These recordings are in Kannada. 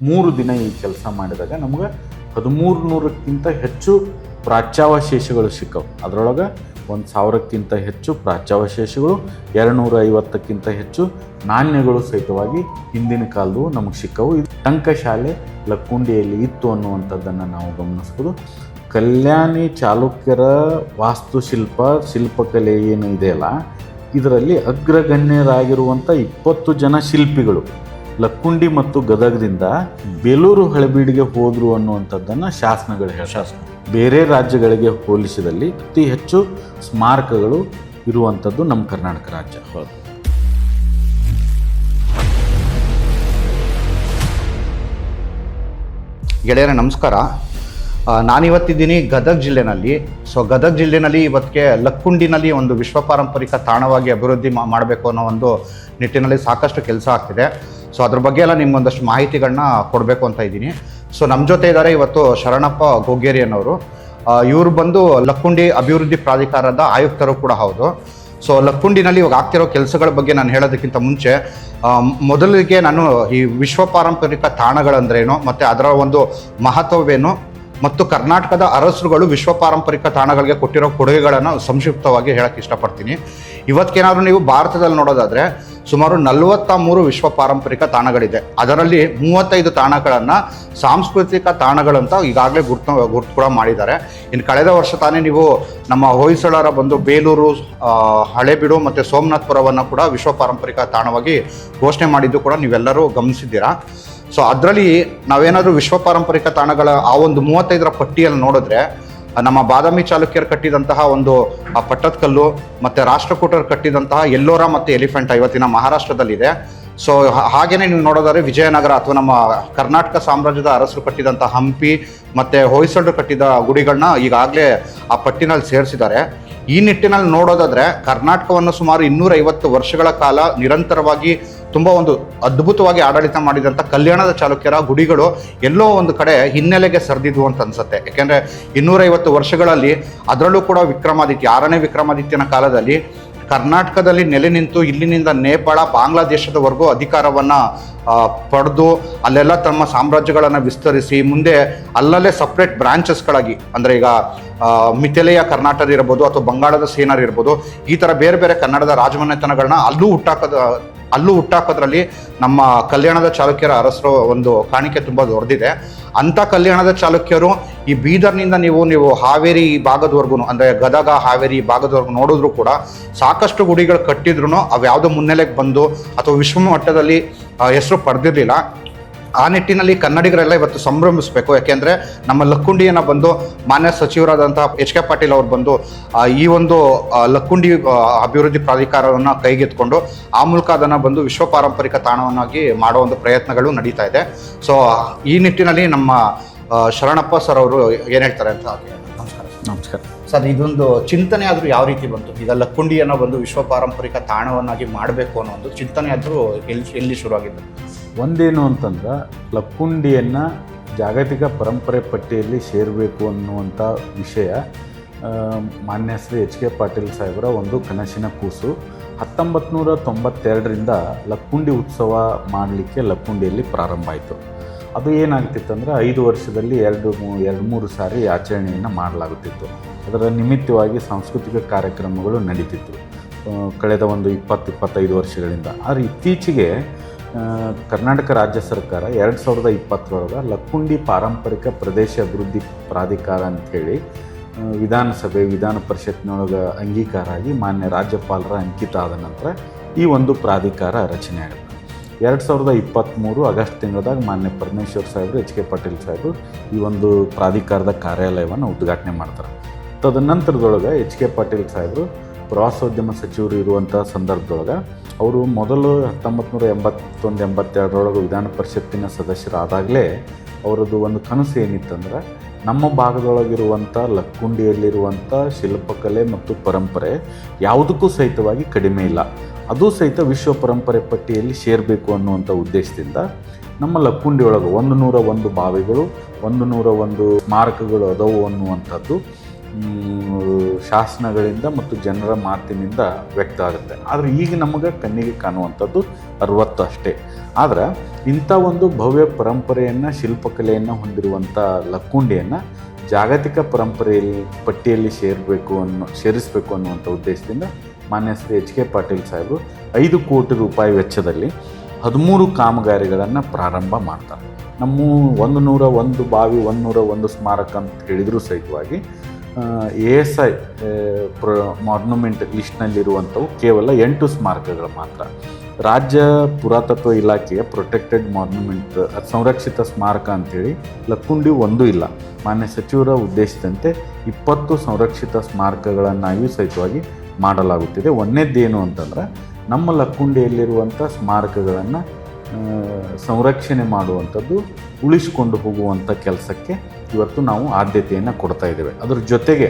ಮೂರು ದಿನ ಈ ಕೆಲಸ ಮಾಡಿದಾಗ ನಮ್ಗೆ ಹದಿಮೂರು ನೂರಕ್ಕಿಂತ ಹೆಚ್ಚು ಪ್ರಾಚ್ಯಾವಶೇಷಗಳು ಸಿಕ್ಕವು. ಅದರೊಳಗೆ ಒಂದು ಸಾವಿರಕ್ಕಿಂತ ಹೆಚ್ಚು ಪ್ರಾಚ್ಯಾವಶೇಷಗಳು ಎರಡು ನೂರ ಐವತ್ತಕ್ಕಿಂತ ಹೆಚ್ಚು ನಾಣ್ಯಗಳು ಸಹಿತವಾಗಿ ಹಿಂದಿನ ಕಾಲದವು ನಮಗೆ ಸಿಕ್ಕವು. ಇದು ಟಂಕಶಾಲೆ ಲಕ್ಕುಂಡಿಯಲ್ಲಿ ಇತ್ತು ಅನ್ನುವಂಥದ್ದನ್ನು ನಾವು ಗಮನಿಸ್ಬೋದು. ಕಲ್ಯಾಣಿ ಚಾಲುಕ್ಯರ ವಾಸ್ತುಶಿಲ್ಪ, ಶಿಲ್ಪಕಲೆ ಏನು ಇದೆಯಲ್ಲ, ಇದರಲ್ಲಿ ಅಗ್ರಗಣ್ಯರಾಗಿರುವಂಥ ಇಪ್ಪತ್ತು ಜನ ಶಿಲ್ಪಿಗಳು. ಲಕ್ಕುಂಡಿ ಮತ್ತು ಗದಗದಿಂದ ಬೇಲೂರು ಹಳೆಬೀಡಿಗೆ ಹೋದ್ರು ಅನ್ನುವಂಥದ್ದನ್ನು ಶಾಸನಗಳು ಹೇಳ ಶಾಸನ. ಬೇರೆ ರಾಜ್ಯಗಳಿಗೆ ಹೋಲಿಸಿದಲ್ಲಿ ಅತಿ ಹೆಚ್ಚು ಸ್ಮಾರಕಗಳು ಇರುವಂಥದ್ದು ನಮ್ಮ ಕರ್ನಾಟಕ ರಾಜ್ಯ. ಹೌದು. ಗೆಳೆಯರ ನಮಸ್ಕಾರ. ನಾನಿವತ್ತಿದ್ದೀನಿ ಗದಗ ಜಿಲ್ಲೆನಲ್ಲಿ. ಸೊ ಗದಗ ಜಿಲ್ಲೆನಲ್ಲಿ ಇವತ್ತಿಗೆ ಲಕ್ಕುಂಡಿನಲ್ಲಿ ಒಂದು ವಿಶ್ವ ಪಾರಂಪರಿಕ ತಾಣವಾಗಿ ಅಭಿವೃದ್ಧಿ ಮಾಡಬೇಕು ಅನ್ನೋ ಒಂದು ನಿಟ್ಟಿನಲ್ಲಿ ಸಾಕಷ್ಟು ಕೆಲಸ ಆಗ್ತಿದೆ. ಸೊ ಅದ್ರ ಬಗ್ಗೆ ಎಲ್ಲ ನಿಮ್ಗೊಂದಷ್ಟು ಮಾಹಿತಿಗಳನ್ನ ಕೊಡಬೇಕು ಅಂತ ಇದ್ದೀನಿ. ಸೊ ನಮ್ಮ ಜೊತೆ ಇದ್ದಾರೆ ಇವತ್ತು ಶರಣಪ್ಪ ಗೊಗ್ಗೇರಿ ಅನ್ನೋರು ಇವರು ಬಂದು ಲಕ್ಕುಂಡಿ ಅಭಿವೃದ್ಧಿ ಪ್ರಾಧಿಕಾರದ ಆಯುಕ್ತರು ಕೂಡ ಹೌದು. ಸೊ ಲಕ್ಕುಂಡಿನಲ್ಲಿ ಇವಾಗ ಆಗ್ತಿರೋ ಕೆಲಸಗಳ ಬಗ್ಗೆ ನಾನು ಹೇಳೋದಕ್ಕಿಂತ ಮುಂಚೆ ಮೊದಲಿಗೆ ನಾನು ಈ ವಿಶ್ವ ಪಾರಂಪರಿಕ ತಾಣಗಳಂದ್ರೇನು, ಮತ್ತು ಅದರ ಒಂದು ಮಹತ್ವವೇನು, ಮತ್ತು ಕರ್ನಾಟಕದ ಅರಸರುಗಳು ವಿಶ್ವ ಪಾರಂಪರಿಕ ತಾಣಗಳಿಗೆ ಕೊಟ್ಟಿರೋ ಕೊಡುಗೆಗಳನ್ನು ಸಂಕ್ಷಿಪ್ತವಾಗಿ ಹೇಳಕ್ಕೆ ಇಷ್ಟಪಡ್ತೀನಿ. ಇವತ್ತೇನಾದರೂ ನೀವು ಭಾರತದಲ್ಲಿ ನೋಡೋದಾದರೆ ಸುಮಾರು ನಲವತ್ತ ಮೂರು ವಿಶ್ವ ಪಾರಂಪರಿಕ ತಾಣಗಳಿದೆ. ಅದರಲ್ಲಿ ಮೂವತ್ತೈದು ತಾಣಗಳನ್ನು ಸಾಂಸ್ಕೃತಿಕ ತಾಣಗಳಂತ ಈಗಾಗಲೇ ಗುರ್ತು ಗುರ್ತು ಕೂಡ ಮಾಡಿದ್ದಾರೆ. ಇನ್ನು ಕಳೆದ ವರ್ಷ ತಾನೇ ನೀವು ನಮ್ಮ ಹೊಯ್ಸಳರ ಬಂದು ಬೇಲೂರು ಹಳೆಬೀಡು ಮತ್ತು ಸೋಮನಾಥ್ಪುರವನ್ನು ಕೂಡ ವಿಶ್ವ ಪಾರಂಪರಿಕ ತಾಣವಾಗಿ ಘೋಷಣೆ ಮಾಡಿದ್ದು ಕೂಡ ನೀವೆಲ್ಲರೂ ಗಮನಿಸಿದ್ದೀರಾ? ಸೊ, ಅದರಲ್ಲಿ ನಾವೇನಾದರೂ ವಿಶ್ವ ಪಾರಂಪರಿಕ ತಾಣಗಳ ಆ ಒಂದು ಮೂವತ್ತೈದರ ಪಟ್ಟಿಯಲ್ಲಿ ನೋಡಿದ್ರೆ ನಮ್ಮ ಬಾದಾಮಿ ಚಾಲುಕ್ಯರು ಕಟ್ಟಿದಂತಹ ಒಂದು ಪಟ್ಟದಕಲ್ಲು ಮತ್ತು ರಾಷ್ಟ್ರಕೂಟರು ಕಟ್ಟಿದಂತಹ ಎಲ್ಲೋರ ಮತ್ತು ಎಲಿಫೆಂಟ್ ಇವತ್ತಿನ ಮಹಾರಾಷ್ಟ್ರದಲ್ಲಿದೆ. ಸೊ ಹಾಗೇನೆ ನೀವು ನೋಡೋದಾದ್ರೆ ವಿಜಯನಗರ ಅಥವಾ ನಮ್ಮ ಕರ್ನಾಟಕ ಸಾಮ್ರಾಜ್ಯದ ಅರಸರು ಕಟ್ಟಿದಂಥ ಹಂಪಿ ಮತ್ತು ಹೊಯ್ಸಳರು ಕಟ್ಟಿದ ಗುಡಿಗಳನ್ನ ಈಗಾಗಲೇ ಆ ಪಟ್ಟಿನಲ್ಲಿ ಸೇರಿಸಿದ್ದಾರೆ. ಈ ನಿಟ್ಟಿನಲ್ಲಿ ನೋಡೋದಾದ್ರೆ ಕರ್ನಾಟಕವನ್ನು ಸುಮಾರು ಇನ್ನೂರೈವತ್ತು ವರ್ಷಗಳ ಕಾಲ ನಿರಂತರವಾಗಿ ತುಂಬ ಒಂದು ಅದ್ಭುತವಾಗಿ ಆಡಳಿತ ಮಾಡಿದಂಥ ಕಲ್ಯಾಣದ ಚಾಲುಕ್ಯರ ಗುಡಿಗಳು ಎಲ್ಲೋ ಒಂದು ಕಡೆ ಹಿನ್ನೆಲೆಗೆ ಸರಿದಿದ್ವು ಅಂತ ಅನ್ಸುತ್ತೆ. ಯಾಕೆಂದರೆ ಇನ್ನೂರೈವತ್ತು ವರ್ಷಗಳಲ್ಲಿ ಅದರಲ್ಲೂ ಕೂಡ ವಿಕ್ರಮಾದಿತ್ಯ, ಆರನೇ ವಿಕ್ರಮಾದಿತ್ಯನ ಕಾಲದಲ್ಲಿ ಕರ್ನಾಟಕದಲ್ಲಿ ನೆಲೆ ನಿಂತು ಇಲ್ಲಿನಿಂದ ನೇಪಾಳ, ಬಾಂಗ್ಲಾದೇಶದವರೆಗೂ ಅಧಿಕಾರವನ್ನು ಪಡೆದು ಅಲ್ಲೆಲ್ಲ ತಮ್ಮ ಸಾಮ್ರಾಜ್ಯಗಳನ್ನು ವಿಸ್ತರಿಸಿ ಮುಂದೆ ಅಲ್ಲಲ್ಲೇ ಸಪ್ರೇಟ್ ಬ್ರಾಂಚಸ್ಗಳಾಗಿ ಅಂದರೆ ಈಗ ಮಿಥಿಲೆಯ ಕರ್ನಾಟಕ ಇರ್ಬೋದು ಅಥವಾ ಬಂಗಾಳದ ಸೇನರ್ ಇರ್ಬೋದು ಈ ಥರ ಬೇರೆ ಬೇರೆ ಕನ್ನಡದ ರಾಜಮನೆತನಗಳನ್ನ ಅಲ್ಲೂ ಹುಟ್ಟಾಕೋದ ಅಲ್ಲೂ ಹುಟ್ಟಾಕೋದ್ರಲ್ಲಿ ನಮ್ಮ ಕಲ್ಯಾಣದ ಚಾಲುಕ್ಯರ ಅರಸರು ಒಂದು ಕಾಣಿಕೆ ತುಂಬ ದೊರೆದಿದೆ. ಅಂಥ ಕಲ್ಯಾಣದ ಚಾಲುಕ್ಯರು ಈ ಬೀದರ್ನಿಂದ ನೀವು ನೀವು ಹಾವೇರಿ ಈ ಭಾಗದವರೆಗೂ ಅಂದರೆ ಗದಗ ಹಾವೇರಿ ಈ ಭಾಗದವರೆಗೂ ನೋಡಿದ್ರು ಕೂಡ ಸಾಕಷ್ಟು ಗುಡಿಗಳು ಕಟ್ಟಿದ್ರು ಅವು ಯಾವುದೋ ಮುನ್ನೆಲೆಗೆ ಬಂದು ಅಥವಾ ವಿಶ್ವ ಮಟ್ಟದಲ್ಲಿ ಆ, ಹೆಸರು ಪಡೆದಿರಲಿಲ್ಲ. ಆ ನಿಟ್ಟಿನಲ್ಲಿ ಕನ್ನಡಿಗರೆಲ್ಲ ಇವತ್ತು ಸಂಭ್ರಮಿಸಬೇಕು. ಯಾಕೆಂದರೆ ನಮ್ಮ ಲಕ್ಕುಂಡಿಯನ್ನು ಬಂದು ಮಾನ್ಯ ಸಚಿವರಾದಂಥ ಎಚ್ ಕೆ ಪಾಟೀಲ್ ಅವರು ಬಂದು ಈ ಒಂದು ಲಕ್ಕುಂಡಿ ಅಭಿವೃದ್ಧಿ ಪ್ರಾಧಿಕಾರವನ್ನು ಕೈಗೆತ್ಕೊಂಡು ಆ ಮೂಲಕ ಅದನ್ನು ಬಂದು ವಿಶ್ವ ಪಾರಂಪರಿಕ ತಾಣವನ್ನಾಗಿ ಮಾಡೋ ಒಂದು ಪ್ರಯತ್ನಗಳು ನಡೀತಾ ಇದೆ. ಸೊ ಈ ನಿಟ್ಟಿನಲ್ಲಿ ನಮ್ಮ ಶರಣಪ್ಪ ಸರ್ ಅವರು ಏನು ಹೇಳ್ತಾರೆ ಅಂತ ನಮಸ್ಕಾರ. ನಮಸ್ಕಾರ. ಸರ್, ಇದೊಂದು ಚಿಂತನೆ ಆದರೂ ಯಾವ ರೀತಿ ಬಂತು? ಈಗ ಲಕ್ಕುಂಡಿಯನ್ನು ಬಂದು ವಿಶ್ವ ಪಾರಂಪರಿಕ ತಾಣವನ್ನಾಗಿ ಮಾಡಬೇಕು ಅನ್ನೋ ಒಂದು ಚಿಂತನೆ ಆದರೂ ಎಲ್ಲಿ ಎಲ್ಲಿ ಶುರುವಾಗಿದ್ದು ಒಂದೇನು ಅಂತಂದ್ರೆ ಲಕ್ಕುಂಡಿಯನ್ನು ಜಾಗತಿಕ ಪರಂಪರೆ ಪಟ್ಟಿಯಲ್ಲಿ ಸೇರಬೇಕು ಅನ್ನುವಂಥ ವಿಷಯ ಮಾನ್ಯ ಶ್ರೀ ಎಚ್ ಕೆ ಪಾಟೀಲ್ ಸಾಹೇಬರ ಒಂದು ಕನಸಿನ ಕೂಸು. ಹತ್ತೊಂಬತ್ತು ನೂರ ತೊಂಬತ್ತೆರಡರಿಂದ ಲಕ್ಕುಂಡಿ ಉತ್ಸವ ಮಾಡಲಿಕ್ಕೆ ಲಕ್ಕುಂಡಿಯಲ್ಲಿ ಪ್ರಾರಂಭ ಆಯಿತು. ಅದು ಏನಾಗ್ತಿತ್ತಂದ್ರೆ, ಐದು ವರ್ಷದಲ್ಲಿ ಎರಡು ಮೂ, ಎರಡು ಮೂರು ಸಾರಿ ಆಚರಣೆಯನ್ನು ಮಾಡಲಾಗುತ್ತಿತ್ತು. ಅದರ ನಿಮಿತ್ತವಾಗಿ ಸಾಂಸ್ಕೃತಿಕ ಕಾರ್ಯಕ್ರಮಗಳು ನಡೀತಿತ್ತು. ಕಳೆದ ಒಂದು ಇಪ್ಪತ್ತು, ಇಪ್ಪತ್ತೈದು ವರ್ಷಗಳಿಂದ. ಆದರೆ ಇತ್ತೀಚೆಗೆ ಕರ್ನಾಟಕ ರಾಜ್ಯ ಸರ್ಕಾರ ಎರಡು ಸಾವಿರದ ಇಪ್ಪತ್ತರೊಳಗೆ ಲಕ್ಕುಂಡಿ ಪಾರಂಪರಿಕ ಪ್ರದೇಶ ಅಭಿವೃದ್ಧಿ ಪ್ರಾಧಿಕಾರ ಅಂಥೇಳಿ ವಿಧಾನಸಭೆ, ವಿಧಾನ ಪರಿಷತ್ನೊಳಗೆ ಅಂಗೀಕಾರ ಆಗಿ ಮಾನ್ಯ ರಾಜ್ಯಪಾಲರ ಅಂಕಿತ ಆದ ನಂತರ ಈ ಒಂದು ಪ್ರಾಧಿಕಾರ ರಚನೆ ಆಗುತ್ತೆ ಎರಡು ಸಾವಿರದ ಇಪ್ಪತ್ತ್ಮೂರು ಆಗಸ್ಟ್ ತಿಂಗಳದಾಗ ಮಾನ್ಯ ಪರಮೇಶ್ವರ್ ಸಾಹೇಬರು, ಎಚ್ ಕೆ ಪಾಟೀಲ್ ಸಾಹೇಬರು ಈ ಒಂದು ಪ್ರಾಧಿಕಾರದ ಕಾರ್ಯಾಲಯವನ್ನು ಉದ್ಘಾಟನೆ ಮಾಡ್ತಾರೆ. ತದನಂತರದೊಳಗೆ ಎಚ್ ಕೆ ಪಾಟೀಲ್ ಸಾಹೇಬರು ಪ್ರವಾಸೋದ್ಯಮ ಸಚಿವರು ಇರುವಂಥ ಸಂದರ್ಭದೊಳಗೆ ಅವರು ಮೊದಲು ಹತ್ತೊಂಬತ್ತು ನೂರ ಎಂಬತ್ತೊಂದು, ಎಂಬತ್ತೆರಡರೊಳಗೆ ವಿಧಾನ ಪರಿಷತ್ತಿನ ಸದಸ್ಯರಾದಾಗಲೇ ಅವರದ್ದು ಒಂದು ಕನಸು ಏನಿತ್ತಂದ್ರೆ ನಮ್ಮ ಭಾಗದೊಳಗಿರುವಂಥ ಲಕ್ಕುಂಡಿಯಲ್ಲಿರುವಂಥ ಶಿಲ್ಪಕಲೆ ಮತ್ತು ಪರಂಪರೆ ಯಾವುದಕ್ಕೂ ಸಹಿತವಾಗಿ ಕಡಿಮೆ ಇಲ್ಲ. ಅದು ಸಹಿತ ವಿಶ್ವ ಪರಂಪರೆ ಪಟ್ಟಿಯಲ್ಲಿ ಸೇರಬೇಕು ಅನ್ನುವಂಥ ಉದ್ದೇಶದಿಂದ ನಮ್ಮ ಲಕ್ಕುಂಡಿಯೊಳಗೆ ಒಂದು ನೂರ ಒಂದು ಬಾವಿಗಳು, ಒಂದು ನೂರ ಒಂದು ಸ್ಮಾರಕಗಳು ಅದವು ಅನ್ನುವಂಥದ್ದು ಶಾಸನಗಳಿಂದ ಮತ್ತು ಜನರ ಮಾತಿನಿಂದ ವ್ಯಕ್ತ ಆಗುತ್ತೆ. ಆದರೆ ಈಗ ನಮಗೆ ಕಣ್ಣಿಗೆ ಕಾಣುವಂಥದ್ದು ಅರವತ್ತು ಅಷ್ಟೇ. ಆದರೆ ಇಂಥ ಒಂದು ಭವ್ಯ ಪರಂಪರೆಯನ್ನು, ಶಿಲ್ಪಕಲೆಯನ್ನು ಹೊಂದಿರುವಂಥ ಲಕ್ಕುಂಡಿಯನ್ನು ಜಾಗತಿಕ ಪರಂಪರೆಯಲ್ಲಿ ಪಟ್ಟಿಯಲ್ಲಿ ಸೇರಬೇಕು ಅನ್ನೋ, ಸೇರಿಸಬೇಕು ಅನ್ನುವಂಥ ಉದ್ದೇಶದಿಂದ ಮಾನ್ಯ ಶ್ರೀ ಎಚ್ ಕೆ ಪಾಟೀಲ್ ಸಾಹೇಬರು ಐದು ಕೋಟಿ ರೂಪಾಯಿ ವೆಚ್ಚದಲ್ಲಿ ಹದಿಮೂರು ಕಾಮಗಾರಿಗಳನ್ನು ಪ್ರಾರಂಭ ಮಾಡ್ತಾರೆ. ನಮ್ಮ ಒಂದು ನೂರ ಒಂದು ಬಾವಿ, ಒಂದು ನೂರ ಒಂದು ಸ್ಮಾರಕ ಅಂತ ಹೇಳಿದರೂ ಸಹಿತವಾಗಿ ಎ ಎಸ್ ಐ ಪ್ರ ಮಾರ್ನುಮೆಂಟ್ ಲಿಸ್ಟ್ನಲ್ಲಿರುವಂಥವು ಕೇವಲ ಎಂಟು ಸ್ಮಾರಕಗಳು ಮಾತ್ರ. ರಾಜ್ಯ ಪುರಾತತ್ವ ಇಲಾಖೆಯ ಪ್ರೊಟೆಕ್ಟೆಡ್ ಮಾರ್ನುಮೆಂಟ್ ಸಂರಕ್ಷಿತ ಸ್ಮಾರಕ ಅಂಥೇಳಿ ಲಕ್ಕುಂಡಿ ಒಂದೂ ಇಲ್ಲ. ಮಾನ್ಯ ಸಚಿವರ ಉದ್ದೇಶದಂತೆ ಇಪ್ಪತ್ತು ಸಂರಕ್ಷಿತ ಸ್ಮಾರಕಗಳನ್ನಾಗಿಯೂ ಸಹಿತವಾಗಿ ಮಾಡಲಾಗುತ್ತಿದೆ. ಒಂದೇದ್ದೇನು ಅಂತಂದ್ರೆ ನಮ್ಮ ಲಕ್ಕುಂಡಿಯಲ್ಲಿರುವಂಥ ಸ್ಮಾರಕಗಳನ್ನು ಸಂರಕ್ಷಣೆ ಮಾಡುವಂಥದ್ದು, ಉಳಿಸಿಕೊಂಡು ಹೋಗುವಂಥ ಕೆಲಸಕ್ಕೆ ಇವತ್ತು ನಾವು ಆದ್ಯತೆಯನ್ನು ಕೊಡ್ತಾ ಇದ್ದೇವೆ. ಅದರ ಜೊತೆಗೆ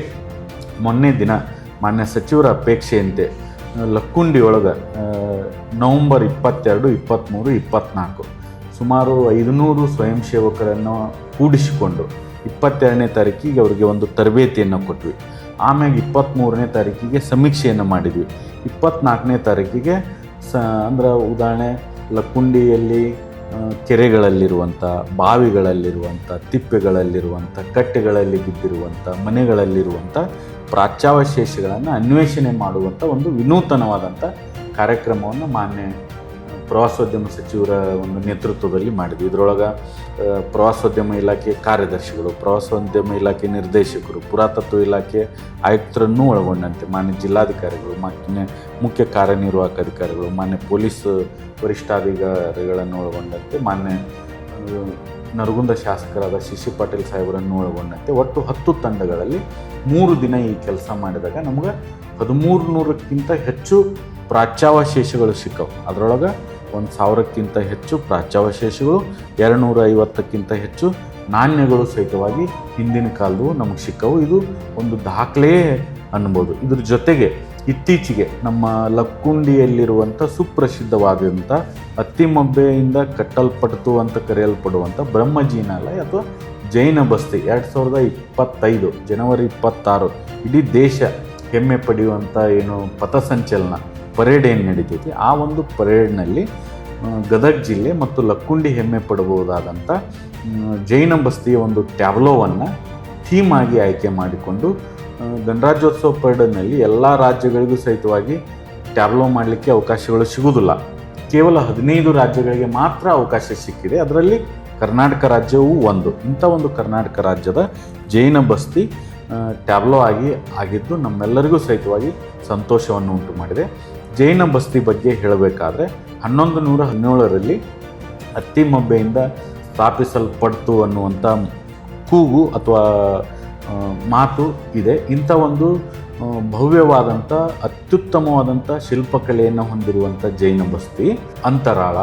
ಮೊನ್ನೆ ದಿನ ಮಾನ್ಯ ಸಚಿವರ ಅಪೇಕ್ಷೆಯಂತೆ ಲಕ್ಕುಂಡಿ ಒಳಗೆ ನವಂಬರ್ ಇಪ್ಪತ್ತೆರಡು ಇಪ್ಪತ್ತ್ಮೂರು ಇಪ್ಪತ್ತ್ನಾಲ್ಕು ಸುಮಾರು ಐದುನೂರು ಸ್ವಯಂ ಸೇವಕರನ್ನು ಕೂಡಿಸಿಕೊಂಡು ಇಪ್ಪತ್ತೆರಡನೇ ತಾರೀಕಿಗೆ ಅವರಿಗೆ ಒಂದು ತರಬೇತಿಯನ್ನು ಕೊಟ್ವಿ. ಆಮ್ಯಾಗ ಇಪ್ಪತ್ತ್ಮೂರನೇ ತಾರೀಕಿಗೆ ಸಮೀಕ್ಷೆಯನ್ನು ಮಾಡಿದ್ವಿ. ಇಪ್ಪತ್ತ್ನಾಲ್ಕನೇ ತಾರೀಕಿಗೆ ಸ, ಅಂದ್ರೆ ಉದಾಹರಣೆ, ಲಕ್ಕುಂಡಿಯಲ್ಲಿ ಕೆರೆಗಳಲ್ಲಿರುವಂಥ ಬಾವಿಗಳಲ್ಲಿರುವಂಥ ತಿಪ್ಪೆಗಳಲ್ಲಿರುವಂಥ ಕಟ್ಟೆಗಳಲ್ಲಿ ಬಿದ್ದಿರುವಂಥ ಮನೆಗಳಲ್ಲಿರುವಂಥ ಪ್ರಾಚ್ಯಾವಶೇಷಗಳನ್ನು ಅನ್ವೇಷಣೆ ಮಾಡುವಂಥ ಒಂದು ವಿನೂತನವಾದಂಥ ಕಾರ್ಯಕ್ರಮವನ್ನು ಮಾನ್ಯ ಪ್ರವಾಸೋದ್ಯಮ ಸಚಿವರ ಒಂದು ನೇತೃತ್ವದಲ್ಲಿ ಮಾಡಿದ್ವಿ. ಇದರೊಳಗೆ ಪ್ರವಾಸೋದ್ಯಮ ಇಲಾಖೆ ಕಾರ್ಯದರ್ಶಿಗಳು, ಪ್ರವಾಸೋದ್ಯಮ ಇಲಾಖೆ ನಿರ್ದೇಶಕರು, ಪುರಾತತ್ವ ಇಲಾಖೆ ಆಯುಕ್ತರನ್ನೂ ಒಳಗೊಂಡಂತೆ ಮಾನ್ಯ ಜಿಲ್ಲಾಧಿಕಾರಿಗಳು, ಮಾನ್ಯ ಮುಖ್ಯ ಕಾರ್ಯನಿರ್ವಾಹಕ ಅಧಿಕಾರಿಗಳು, ಮಾನ್ಯ ಪೊಲೀಸ್ ವರಿಷ್ಠಾಧಿಕಾರಿಗಳನ್ನು ಒಳಗೊಂಡಂತೆ, ಮಾನ್ಯ ನರಗುಂದ ಶಾಸಕರಾದ ಶಿಶಿ ಪಾಟೀಲ್ ಸಾಹೇಬರನ್ನು ಒಳಗೊಂಡಂತೆ ಒಟ್ಟು ಹತ್ತು ತಂಡಗಳಲ್ಲಿ ಮೂರು ದಿನ ಈ ಕೆಲಸ ಮಾಡಿದಾಗ ನಮ್ಗೆ ಹದಿಮೂರು ನೂರಕ್ಕಿಂತ ಹೆಚ್ಚು ಪ್ರಾಚ್ಯಾವಶೇಷಗಳು ಸಿಕ್ಕವು. ಅದರೊಳಗೆ ಒಂದು ಸಾವಿರಕ್ಕಿಂತ ಹೆಚ್ಚು ಪ್ರಾಚ್ಯಾವಶೇಷಗಳು ಎರಡು ನೂರ ಐವತ್ತಕ್ಕಿಂತ ಹೆಚ್ಚು ನಾಣ್ಯಗಳು ಸಹಿತವಾಗಿ ಹಿಂದಿನ ಕಾಲದವು ನಮಗೆ ಸಿಕ್ಕವು. ಇದು ಒಂದು ದಾಖಲೆಯೇ ಅನ್ಬೋದು. ಇದ್ರ ಜೊತೆಗೆ ಇತ್ತೀಚೆಗೆ ನಮ್ಮ ಲಕ್ಕುಂಡಿಯಲ್ಲಿರುವಂಥ ಸುಪ್ರಸಿದ್ಧವಾದಂಥ ಅತ್ತಿಮಬ್ಬೆಯಿಂದ ಕಟ್ಟಲ್ಪಡ್ತು ಅಂತ ಕರೆಯಲ್ಪಡುವಂಥ ಬ್ರಹ್ಮಜೀನಾಲಯ ಅಥವಾ ಜೈನ ಬಸ್ತಿ, ಎರಡು ಸಾವಿರದ ಇಪ್ಪತ್ತೈದು, ಜನವರಿ ಇಪ್ಪತ್ತಾರು, ಇಡೀ ದೇಶ ಹೆಮ್ಮೆ ಪಡೆಯುವಂಥ ಏನು ಪಥಸಂಚಲನ. ಪರೇಡ್ ಏನು ನಡೀತೈತಿ, ಆ ಒಂದು ಪರೇಡ್ನಲ್ಲಿ ಗದಗ ಜಿಲ್ಲೆ ಮತ್ತು ಲಕ್ಕುಂಡಿ ಹೆಮ್ಮೆ ಪಡಬಹುದಾದಂಥ ಜೈನ ಬಸ್ತಿಯ ಒಂದು ಟ್ಯಾಬ್ಲೋವನ್ನು ಥೀಮ್ ಆಗಿ ಆಯ್ಕೆ ಮಾಡಿಕೊಂಡು ಗಣರಾಜ್ಯೋತ್ಸವ ಪರೇಡ್ನಲ್ಲಿ ಎಲ್ಲ ರಾಜ್ಯಗಳಿಗೂ ಸಹಿತವಾಗಿ ಟ್ಯಾಬ್ಲೋ ಮಾಡಲಿಕ್ಕೆ ಅವಕಾಶಗಳು ಸಿಗುವುದಿಲ್ಲ ಕೇವಲ ಹದಿನೈದು ರಾಜ್ಯಗಳಿಗೆ ಮಾತ್ರ ಅವಕಾಶ ಸಿಕ್ಕಿದೆ. ಅದರಲ್ಲಿ ಕರ್ನಾಟಕ ರಾಜ್ಯವೂ ಒಂದು. ಇಂಥ ಒಂದು ಕರ್ನಾಟಕ ರಾಜ್ಯದ ಜೈನ ಬಸ್ತಿ ಟ್ಯಾಬ್ಲೋ ಆಗಿ, ಆಗಿದ್ದು ನಮ್ಮೆಲ್ಲರಿಗೂ ಸಹಿತವಾಗಿ ಸಂತೋಷವನ್ನು ಉಂಟು ಮಾಡಿದೆ ಜೈನ ಬಸ್ತಿ ಬಗ್ಗೆ ಹೇಳಬೇಕಾದ್ರೆ ಹನ್ನೊಂದು ನೂರ ಹದಿನೇಳರಲ್ಲಿ ಅತ್ತಿಮಬ್ಬೆಯಿಂದ ಸ್ಥಾಪಿಸಲ್ಪಡ್ತು ಅನ್ನುವಂಥ ಕೂಗು ಅಥವಾ ಮಾತು ಇದೆ. ಇಂಥ ಒಂದು ಭವ್ಯವಾದಂಥ, ಅತ್ಯುತ್ತಮವಾದಂಥ ಶಿಲ್ಪಕಲೆಯನ್ನು ಹೊಂದಿರುವಂಥ ಜೈನ ಬಸ್ತಿ, ಅಂತರಾಳ